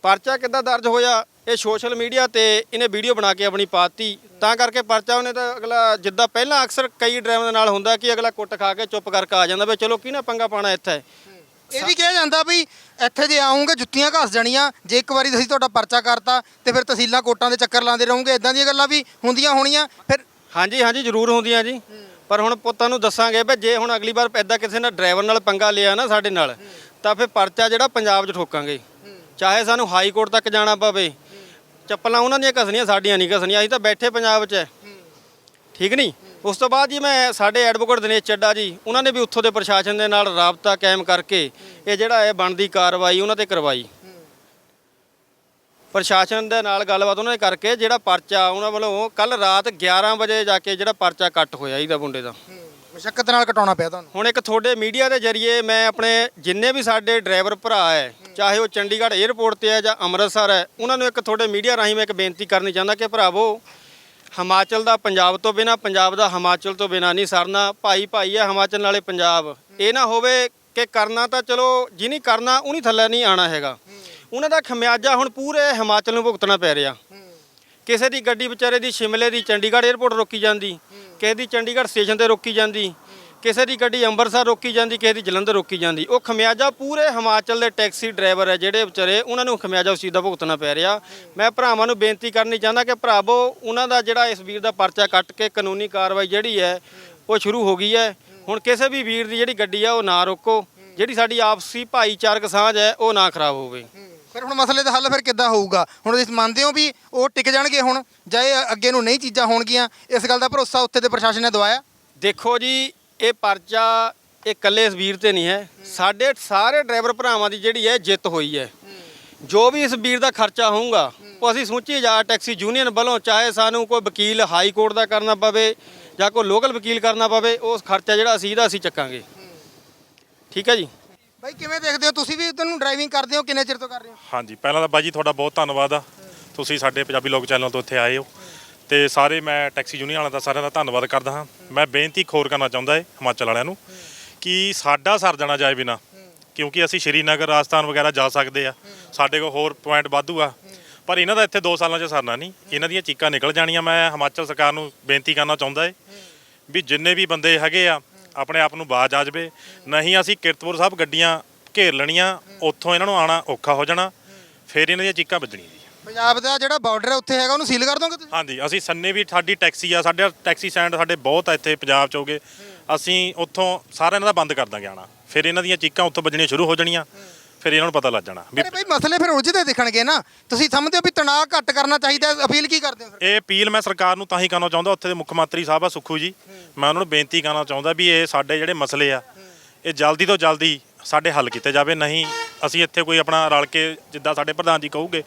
ਪਰਚਾ ਕਿੱਦਾਂ ਦਰਜ ਹੋਇਆ ਇਹ ਸੋਸ਼ਲ ਮੀਡੀਆ ਤੇ ਇਹਨੇ ਵੀਡੀਓ ਬਣਾ ਕੇ ਆਪਣੀ ਪਾਤੀ। ਤਾਂ ਕਰਕੇ ਪਰਚਾ ਉਹਨੇ ਤਾਂ ਅਗਲਾ ਜਿੱਦਾਂ ਪਹਿਲਾਂ ਅਕਸਰ ਕਈ ਡਰਾਈਵਰ ਦੇ ਨਾਲ ਹੁੰਦਾ ਕਿ ਅਗਲਾ ਕੁੱਟ ਖਾ ਕੇ ਚੁੱਪ ਕਰਕੇ ਆ ਜਾਂਦਾ ਵੀ ਚਲੋ ਕਿਹਨੇ ਪੰਗਾ ਪਾਣਾ ਇੱਥੇ। ਇਹ ਵੀ ਕਿਹਾ ਜਾਂਦਾ ਵੀ ਇੱਥੇ ਜੇ ਆਉਂਗੇ ਜੁੱਤੀਆਂ ਘਸ ਜਾਣੀਆਂ ਜੇ ਇੱਕ ਵਾਰੀ ਤੁਸੀਂ ਤੁਹਾਡਾ ਪਰਚਾ ਕਰਤਾ ਤੇ ਫਿਰ ਤਹਿਸੀਲਾਂ ਕੋਰਟਾਂ ਦੇ ਚੱਕਰ ਲਾਉਂਦੇ ਰਹੋਗੇ ਇਦਾਂ ਦੀਆਂ ਗੱਲਾਂ ਵੀ ਹੁੰਦੀਆਂ ਹੋਣੀਆਂ ਫਿਰ ਹਾਂਜੀ ਹਾਂਜੀ ਜ਼ਰੂਰ ਹੁੰਦੀਆਂ ਜੀ। ਪਰ ਹੁਣ ਪੁੱਤਾਂ ਨੂੰ ਦੱਸਾਂਗੇ ਵੀ ਜੇ ਹੁਣ ਅਗਲੀ ਵਾਰ ਐਦਾਂ ਕਿਸੇ ਨਾਲ ਡਰਾਈਵਰ ਨਾਲ ਪੰਗਾ ਲਿਆ ਨਾ ਸਾਡੇ ਨਾਲ ਤਾਂ ਫਿਰ ਪਰਚਾ ਜਿਹੜਾ ਪੰਜਾਬ 'ਚ ਠੋਕਾਂਗੇ। ਚਾਹੇ ਸਾਨੂੰ ਹਾਈ ਕੋਰਟ ਤੱਕ ਜਾਣਾ ਪਵੇ। ਚੱਪਲਾਂ ਉਹਨਾਂ ਦੀਆਂ ਘਸਣੀਆਂ, ਸਾਡੀਆਂ ਨਹੀਂ ਘਸਣੀਆਂ। ਅਸੀਂ ਤਾਂ ਬੈਠੇ ਪੰਜਾਬ 'ਚ। ਠੀਕ ਨਹੀਂ? ਉਸ ਤੋਂ ਬਾਅਦ ਜੀ ਮੈਂ ਸਾਡੇ ਐਡਵੋਕੇਟ ਦਿਨੇਸ਼ ਚੱਡਾ ਜੀ, ਉਹਨਾਂ ਨੇ ਵੀ ਉੱਥੋਂ ਦੇ ਪ੍ਰਸ਼ਾਸਨ ਦੇ ਨਾਲ ਰਾਬਤਾ ਕਾਇਮ ਕਰਕੇ ਇਹ ਜਿਹੜਾ ਹੈ ਬਣਦੀ ਕਾਰਵਾਈ ਉਹਨਾਂ ਤੇ ਕਰਵਾਈ। ਪ੍ਰਸ਼ਾਸਨ ਦੇ ਨਾਲ ਗੱਲਬਾਤ ਉਹਨਾਂ ਨੇ ਕਰਕੇ ਜਿਹੜਾ ਪਰਚਾ, ਉਹਨਾਂ ਵੱਲੋਂ ਕੱਲ ਰਾਤ 11 ਵਜੇ ਜਾ ਕੇ ਜਿਹੜਾ ਪਰਚਾ ਕੱਟ ਹੋਇਆ ਇਹਦਾ ਮੁੰਡੇ ਦਾ। ਮੁਸ਼ਕਲ ਨਾਲ ਕਟਾਉਣਾ ਪਿਆ ਤੁਹਾਨੂੰ? ਹੁਣ ਇੱਕ ਤੁਹਾਡੇ ਮੀਡੀਆ ਦੇ ਜ਼ਰੀਏ ਮੈਂ ਆਪਣੇ ਜਿੰਨੇ ਵੀ ਸਾਡੇ ਡਰਾਈਵਰ ਭਰਾ ਹੈ ਚਾਹੇ ਉਹ ਚੰਡੀਗੜ੍ਹ 에ਅਰਪੋਰਟ ਤੇ ਹੈ ਜਾਂ ਅੰਮ੍ਰਿਤਸਰ ਹੈ ਉਹਨਾਂ ਨੂੰ ਇੱਕ ਤੁਹਾਡੇ ਮੀਡੀਆ ਰਾਹੀਂ ਮੈਂ ਇੱਕ ਬੇਨਤੀ ਕਰਨੀ ਚਾਹੁੰਦਾ ਕਿ ਭਰਾਵੋ ਹਿਮਾਚਲ ਦਾ ਪੰਜਾਬ ਤੋਂ ਬਿਨਾ ਪੰਜਾਬ ਦਾ ਹਿਮਾਚਲ ਤੋਂ ਬਿਨਾ ਨਹੀਂ ਸਰਨਾ ਭਾਈ ਭਾਈ ਹੈ ਹਿਮਾਚਲ ਨਾਲੇ ਪੰਜਾਬ। ਇਹ ਨਾ ਹੋਵੇ ਕਿ ਕਰਨਾ ਤਾਂ ਚਲੋ ਜਿਹਨੀ ਕਰਨਾ ਉਹਨੀ ਥੱਲੇ ਨਹੀਂ ਆਣਾ ਹੈਗਾ। ਉਹਨਾਂ ਦਾ ਖਮਿਆਜਾ ਹੁਣ ਪੂਰੇ ਹਿਮਾਚਲ ਨੂੰ ਭੁਗਤਣਾ ਪੈ ਰਿਹਾ। ਕਿਸੇ ਦੀ ਗੱਡੀ ਵਿਚਾਰੇ ਦੀ ਸ਼ਿਮਲੇ ਦੀ ਚੰਡੀਗੜ੍ਹ 에ਅਰਪੋਰਟ ਰੋਕੀ ਜਾਂਦੀ, ਕਿਸੇ ਦੀ ਚੰਡੀਗੜ੍ਹ ਸਟੇਸ਼ਨ ਤੇ ਰੋਕੀ ਜਾਂਦੀ, ਕਿਸੇ ਦੀ ਗੱਡੀ ਅੰਮ੍ਰਿਤਸਰ ਰੋਕੀ ਜਾਂਦੀ, ਕਿਸੇ ਦੀ ਜਲੰਧਰ ਰੋਕੀ ਜਾਂਦੀ। ਉਹ ਖਮਿਆਜਾ ਪੂਰੇ ਹਿਮਾਚਲ ਦੇ ਟੈਕਸੀ ਡਰਾਈਵਰ ਹੈ ਜਿਹੜੇ ਵਿਚਾਰੇ, ਉਹਨਾਂ ਨੂੰ ਖਮਿਆਜਾ ਉਸ ਚੀਜ਼ ਦਾ ਭੁਗਤਣਾ ਪੈ ਰਿਹਾ। ਮੈਂ ਭਰਾਵਾਂ ਨੂੰ ਬੇਨਤੀ ਕਰਨੀ ਚਾਹੁੰਦਾ ਕਿ ਭਰਾਵੋ, ਉਹਨਾਂ ਦਾ ਜਿਹੜਾ ਇਸ ਵੀਰ ਦਾ ਪਰਚਾ ਕੱਟ ਕੇ ਕਾਨੂੰਨੀ ਕਾਰਵਾਈ ਜਿਹੜੀ ਹੈ, ਉਹ ਸ਼ੁਰੂ ਹੋ ਗਈ ਹੈ। ਹੁਣ ਕਿਸੇ ਵੀ ਵੀਰ ਦੀ ਜਿਹੜੀ ਗੱਡੀ ਆ, ਉਹ ਨਾ ਰੋਕੋ। ਜਿਹੜੀ ਸਾਡੀ ਆਪਸੀ ਭਾਈਚਾਰਕ ਸਾਂਝ ਹੈ, ਉਹ ਨਾ ਖਰਾਬ ਹੋਵੇ। ਫਿਰ ਹੁਣ ਮਸਲੇ ਦਾ ਹੱਲ ਫਿਰ ਕਿੱਦਾਂ ਹੋਊਗਾ? ਹੁਣ ਤੁਸੀਂ ਮੰਨਦੇ ਹੋ ਵੀ ਉਹ ਟਿਕ ਜਾਣਗੇ ਹੁਣ, ਜਾਂ ਇਹ ਅੱਗੇ ਨੂੰ ਨਹੀਂ ਚੀਜ਼ਾਂ ਹੋਣਗੀਆਂ, ਇਸ ਗੱਲ ਦਾ ਭਰੋਸਾ ਉੱਥੇ ਦੇ ਪ੍ਰਸ਼ਾਸਨ ਨੇ ਦਵਾਇਆ? ਦੇਖੋ ਜੀ, ਇਹ ਪਰਚਾ ਇਹ ਇਕੱਲੇ ਇਸ ਵੀਰ ਤੇ ਨਹੀਂ ਹੈ। ਸਾਡੇ ਸਾਰੇ ਡਰਾਈਵਰ ਭਰਾਵਾਂ ਦੀ ਜਿਹੜੀ ਹੈ ਜਿੱਤ ਹੋਈ ਹੈ। ਜੋ ਵੀ ਇਸ ਵੀਰ ਦਾ ਖਰਚਾ ਹੋਊਗਾ, ਉਹ ਅਸੀਂ ਸਮੁੱਚੀ ਜਾ ਟੈਕਸੀ ਯੂਨੀਅਨ ਵੱਲੋਂ, ਚਾਹੇ ਸਾਨੂੰ ਕੋਈ ਵਕੀਲ ਹਾਈ ਕੋਰਟ ਦਾ ਕਰਨਾ ਪਵੇ, ਜਾਂ ਕੋਈ ਲੋਕਲ ਵਕੀਲ ਕਰਨਾ ਪਵੇ, ਉਸ ਖਰਚਾ ਜਿਹੜਾ ਅਸੀਂ, ਇਹਦਾ ਅਸੀਂ ਚੱਕਾਂਗੇ। ਠੀਕ ਹੈ ਜੀ? ਬਾਈ, ਕਿਵੇਂ ਦੇਖਦੇ ਹੋ? ਤੁਸੀਂ ਵੀ ਤੁਹਾਨੂੰ ਡਰਾਈਵਿੰਗ ਕਰਦੇ ਹੋ, ਕਿੰਨੇ ਚਿਰ ਤੋਂ ਕਰ ਰਹੇ ਹੋ? ਹਾਂਜੀ, ਪਹਿਲਾਂ ਤਾਂ ਬਾਜੀ ਤੁਹਾਡਾ ਬਹੁਤ ਧੰਨਵਾਦ ਆ। ਤੁਸੀਂ ਸਾਡੇ ਪੰਜਾਬੀ ਲੋਕ ਚੈਨਲ ਤੋਂ ਇੱਥੇ ਆਏ ਹੋ। ਤੇ ਸਾਰੇ ਮੈਂ ਟੈਕਸੀ ਯੂਨੀਅਨ ਵਾਲਿਆਂ ਦਾ ਸਾਰਿਆਂ ਦਾ ਧੰਨਵਾਦ ਕਰਦਾ ਹਾਂ। ਮੈਂ ਬੇਨਤੀ ਖੋਰ ਕਰਨਾ ਚਾਹੁੰਦਾ ਏ, ਹਿਮਾਚਲ ਵਾਲਿਆਂ ਨੂੰ, ਕਿ ਸਾਡਾ ਸਰ ਜਾਣਾ ਜਾਏ ਬਿਨਾ, ਕਿਉਂਕਿ ਅਸੀਂ ਸ਼੍ਰੀਨਗਰ, ਰਾਜਸਥਾਨ ਵਗੈਰਾ ਜਾ ਸਕਦੇ ਆ। ਸਾਡੇ ਕੋਲ ਹੋਰ ਪੁਆਇੰਟ ਵਾਧੂ ਆ। ਪਰ ਇਹਨਾਂ ਦਾ ਇੱਥੇ 2 ਸਾਲਾਂ 'ਚ ਸਰਨਾ ਨਹੀਂ। ਇਹਨਾਂ ਦੀਆਂ ਚੀਕਾਂ ਨਿਕਲ ਜਾਣੀਆਂ। ਮੈਂ ਹਿਮਾਚਲ ਸਰਕਾਰ ਨੂੰ ਬੇਨਤੀ ਕਰਨਾ ਚਾਹੁੰਦਾ ਏ, ਵੀ ਜਿੰਨੇ ਵੀ ਬੰਦੇ ਹੈਗੇ ਆ ਆਪਣੇ ਆਪ ਨੂੰ ਬਾਜ ਆ ਜਾਵੇ। ਨਹੀਂ ਅਸੀਂ ਕਿਰਤਪੁਰ ਸਾਹਿਬ ਗੱਡੀਆਂ ਘੇਰ ਲੈਣੀਆਂ ਉੱਥੋਂ ਇਹਨਾਂ ਨੂੰ ਆਣਾ ਔਖਾ ਹੋ ਜਾਣਾ ਫਿਰ ਇਹਨਾਂ ਦੀਆਂ ਚੀਕਾਂ ਵੱਜਣੀਆਂ ਜੀ। ਪੰਜਾਬ ਦਾ ਜਿਹੜਾ ਬਾਰਡਰ ਹੈ ਉੱਥੇ ਹੈਗਾ ਉਹਨੂੰ ਸੀਲ ਕਰ ਦੋਗੇ ਤੁਸੀਂ? ਹਾਂਜੀ ਅਸੀਂ ਸੰਨੇ ਵੀ ਸਾਡੀ ਟੈਕਸੀ ਆ ਸਾਡੇ ਟੈਕਸੀ ਸਟੈਂਡ ਸਾਡੇ ਬਹੁਤ ਆ ਇੱਥੇ ਪੰਜਾਬ ਚ ਹੋਗੇ ਅਸੀਂ ਉੱਥੋਂ ਸਾਰਾ ਇਹਨਾਂ ਦਾ ਬੰਦ ਕਰ ਦਾਂਗੇ ਆਣਾ ਫਿਰ ਇਹਨਾਂ ਦੀਆਂ ਚੀਕਾਂ ਉੱਥੋਂ ਵੱਜਣੀਆਂ ਸ਼ੁਰੂ ਹੋ ਜਾਣੀਆਂ। ਫਿਰ ਇਹਨਾਂ ਨੂੰ ਪਤਾ ਲੱਗ ਜਾਣਾ ਵੀ ਅਰੇ ਬਈ ਮਸਲੇ ਫਿਰ ਉਲਝਦੇ ਦਿਖਣਗੇ ਨਾ ਤੁਸੀਂ ਸਮਝਦੇ ਹੋ ਵੀ ਤਣਾਅ ਘੱਟ ਕਰਨਾ ਚਾਹੀਦਾ ਹੈ ਅਪੀਲ ਕੀ ਕਰਦੇ ਹੋ ਫਿਰ? ਇਹ ਅਪੀਲ ਮੈਂ ਸਰਕਾਰ ਨੂੰ ਤਾਂ ਹੀ ਕਰਨਾ ਚਾਹੁੰਦਾ ਉੱਥੇ ਦੇ ਮੁੱਖ ਮੰਤਰੀ ਸਾਹਿਬ ਆ ਸੁਖੂ ਜੀ ਮੈਂ ਉਹਨਾਂ ਨੂੰ ਬੇਨਤੀ ਕਰਨਾ ਚਾਹੁੰਦਾ ਵੀ ਇਹ ਸਾਡੇ ਜਿਹੜੇ ਮਸਲੇ ਆ ਇਹ ਜਲਦੀ ਤੋਂ ਜਲਦੀ ਸਾਡੇ ਹੱਲ ਕੀਤੇ ਜਾਵੇ ਨਹੀਂ ਅਸੀਂ ਇੱਥੇ ਕੋਈ ਆਪਣਾ ਰਲ ਕੇ ਜਿੱਦਾਂ ਸਾਡੇ ਪ੍ਰਧਾਨ ਜੀ ਕਹੂਗੇ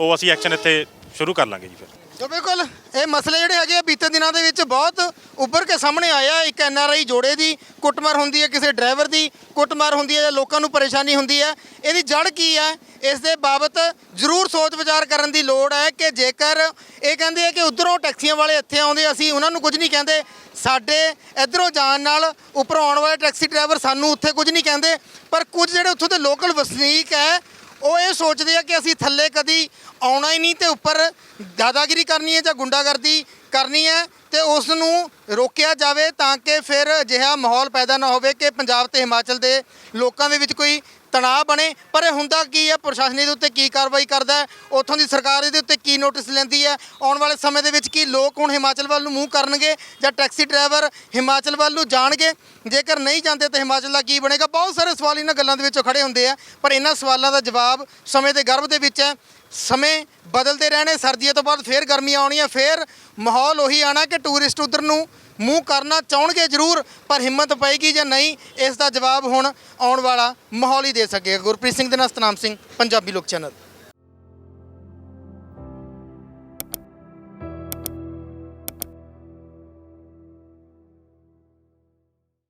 ਉਹ ਅਸੀਂ ਐਕਸ਼ਨ ਇੱਥੇ ਸ਼ੁਰੂ ਕਰ ਲਾਂਗੇ ਜੀ ਫਿਰ। ਸੋ ਬਿਲਕੁਲ, ਇਹ ਮਸਲੇ ਜਿਹੜੇ ਹੈਗੇ ਆ ਬੀਤੇ ਦਿਨਾਂ ਦੇ ਵਿੱਚ ਬਹੁਤ ਉੱਭਰ ਕੇ ਸਾਹਮਣੇ ਆਇਆ ਇੱਕ ਐਨ ਆਰ ਆਈ ਜੋੜੇ ਦੀ ਕੁੱਟਮਾਰ ਹੁੰਦੀ ਹੈ, ਕਿਸੇ ਡਰਾਈਵਰ ਦੀ ਕੁੱਟਮਾਰ ਹੁੰਦੀ ਹੈ ਜਾਂ ਲੋਕਾਂ ਨੂੰ ਪਰੇਸ਼ਾਨੀ ਹੁੰਦੀ ਹੈ। ਇਹਦੀ ਜੜ ਕੀ ਹੈ? ਇਸ ਦੇ ਬਾਬਤ ਜ਼ਰੂਰ ਸੋਚ ਵਿਚਾਰ ਕਰਨ ਦੀ ਲੋੜ ਹੈ ਕਿ ਜੇਕਰ ਇਹ ਕਹਿੰਦੇ ਆ ਕਿ ਉਧਰੋਂ ਟੈਕਸੀਆਂ ਵਾਲੇ ਇੱਥੇ ਆਉਂਦੇ, ਅਸੀਂ ਉਹਨਾਂ ਨੂੰ ਕੁਝ ਨਹੀਂ ਕਹਿੰਦੇ। ਸਾਡੇ ਇਧਰੋਂ ਜਾਣ ਨਾਲ ਉੱਪਰੋਂ ਆਉਣ ਵਾਲੇ ਟੈਕਸੀ ਡਰਾਈਵਰ ਸਾਨੂੰ ਉੱਥੇ ਕੁਝ ਨਹੀਂ ਕਹਿੰਦੇ। ਪਰ ਕੁਝ ਜਿਹੜੇ ਉੱਥੋਂ ਦੇ ਲੋਕਲ ਵਸਨੀਕ ਹੈ ਉਹ ਇਹ ਸੋਚਦੇ ਆ ਕਿ ਅਸੀਂ ਥੱਲੇ ਕਦੀ ਆਉਣਾ ਹੀ ਨਹੀਂ ਤੇ ਉੱਪਰ ਦਾਦਾਗਿਰੀ ਕਰਨੀ ਹੈ ਜਾਂ ਗੁੰਡਾਗਰਦੀ ਕਰਨੀ ਹੈ ਤੇ ਉਸ ਨੂੰ ਰੋਕਿਆ ਜਾਵੇ ਤਾਂ ਕਿ ਫਿਰ ਅਜਿਹਾ ਮਾਹੌਲ ਪੈਦਾ ਨਾ ਹੋਵੇ ਕਿ ਪੰਜਾਬ ਤੇ ਹਿਮਾਚਲ ਦੇ ਲੋਕਾਂ ਦੇ ਵਿੱਚ ਕੋਈ ਤਣਾਅ ਬਣੇ, ਪਰ ਇਹ ਹੁੰਦਾ ਕੀ ਹੈ ਪ੍ਰਸ਼ਾਸਨ ਇਹਦੇ ਉੱਤੇ ਕੀ ਕਾਰਵਾਈ ਕਰਦਾ ਹੈ? ਉੱਥੋਂ ਦੀ ਸਰਕਾਰ ਇਹਦੇ ਉੱਤੇ ਕੀ ਨੋਟਿਸ ਲੈਂਦੀ ਹੈ? ਆਉਣ ਵਾਲੇ ਸਮੇਂ ਦੇ ਵਿੱਚ ਕੀ ਲੋਕ ਹੁਣ ਹਿਮਾਚਲ ਵੱਲ ਨੂੰ ਮੂੰਹ ਕਰਨਗੇ ਜਾਂ ਟੈਕਸੀ ਡਰਾਈਵਰ ਹਿਮਾਚਲ ਵੱਲ ਨੂੰ ਜਾਣਗੇ? ਜੇਕਰ ਨਹੀਂ ਜਾਂਦੇ ਤਾਂ ਹਿਮਾਚਲ ਦਾ ਕੀ ਬਣੇਗਾ? ਬਹੁਤ ਸਾਰੇ ਸਵਾਲ ਇਹਨਾਂ ਗੱਲਾਂ ਦੇ ਵਿੱਚੋਂ ਖੜੇ ਹੁੰਦੇ ਆ, ਪਰ ਇਹਨਾਂ ਸਵਾਲਾਂ ਦਾ ਜਵਾਬ ਸਮੇਂ ਦੇ ਗਰਭ ਦੇ ਵਿੱਚ ਹੈ। ਸਮੇਂ ਬਦਲਦੇ ਰਹਿਣੇ, ਸਰਦੀਆਂ ਤੋਂ ਬਾਅਦ ਫੇਰ ਗਰਮੀਆਂ ਆਉਣੀਆਂ, ਫੇਰ ਮਾਹੌਲ ਉਹੀ ਆਣਾ ਕਿ ਟੂਰਿਸਟ ਉਧਰ ਨੂੰ ਮੂੰਹ ਕਰਨਾ ਚਾਹਣਗੇ ਜ਼ਰੂਰ, ਪਰ ਹਿੰਮਤ ਪਏਗੀ ਜਾਂ ਨਹੀਂ, ਇਸ ਦਾ ਜਵਾਬ ਹੁਣ ਆਉਣ ਵਾਲਾ ਮਾਹੌਲ ਹੀ ਦੇ ਸਕੇਗਾ। ਗੁਰਪ੍ਰੀਤ ਸਿੰਘ ਦੇ ਨਾਲ ਸਤਨਾਮ ਸਿੰਘ, ਪੰਜਾਬੀ ਲੋਕ ਚੈਨਲ।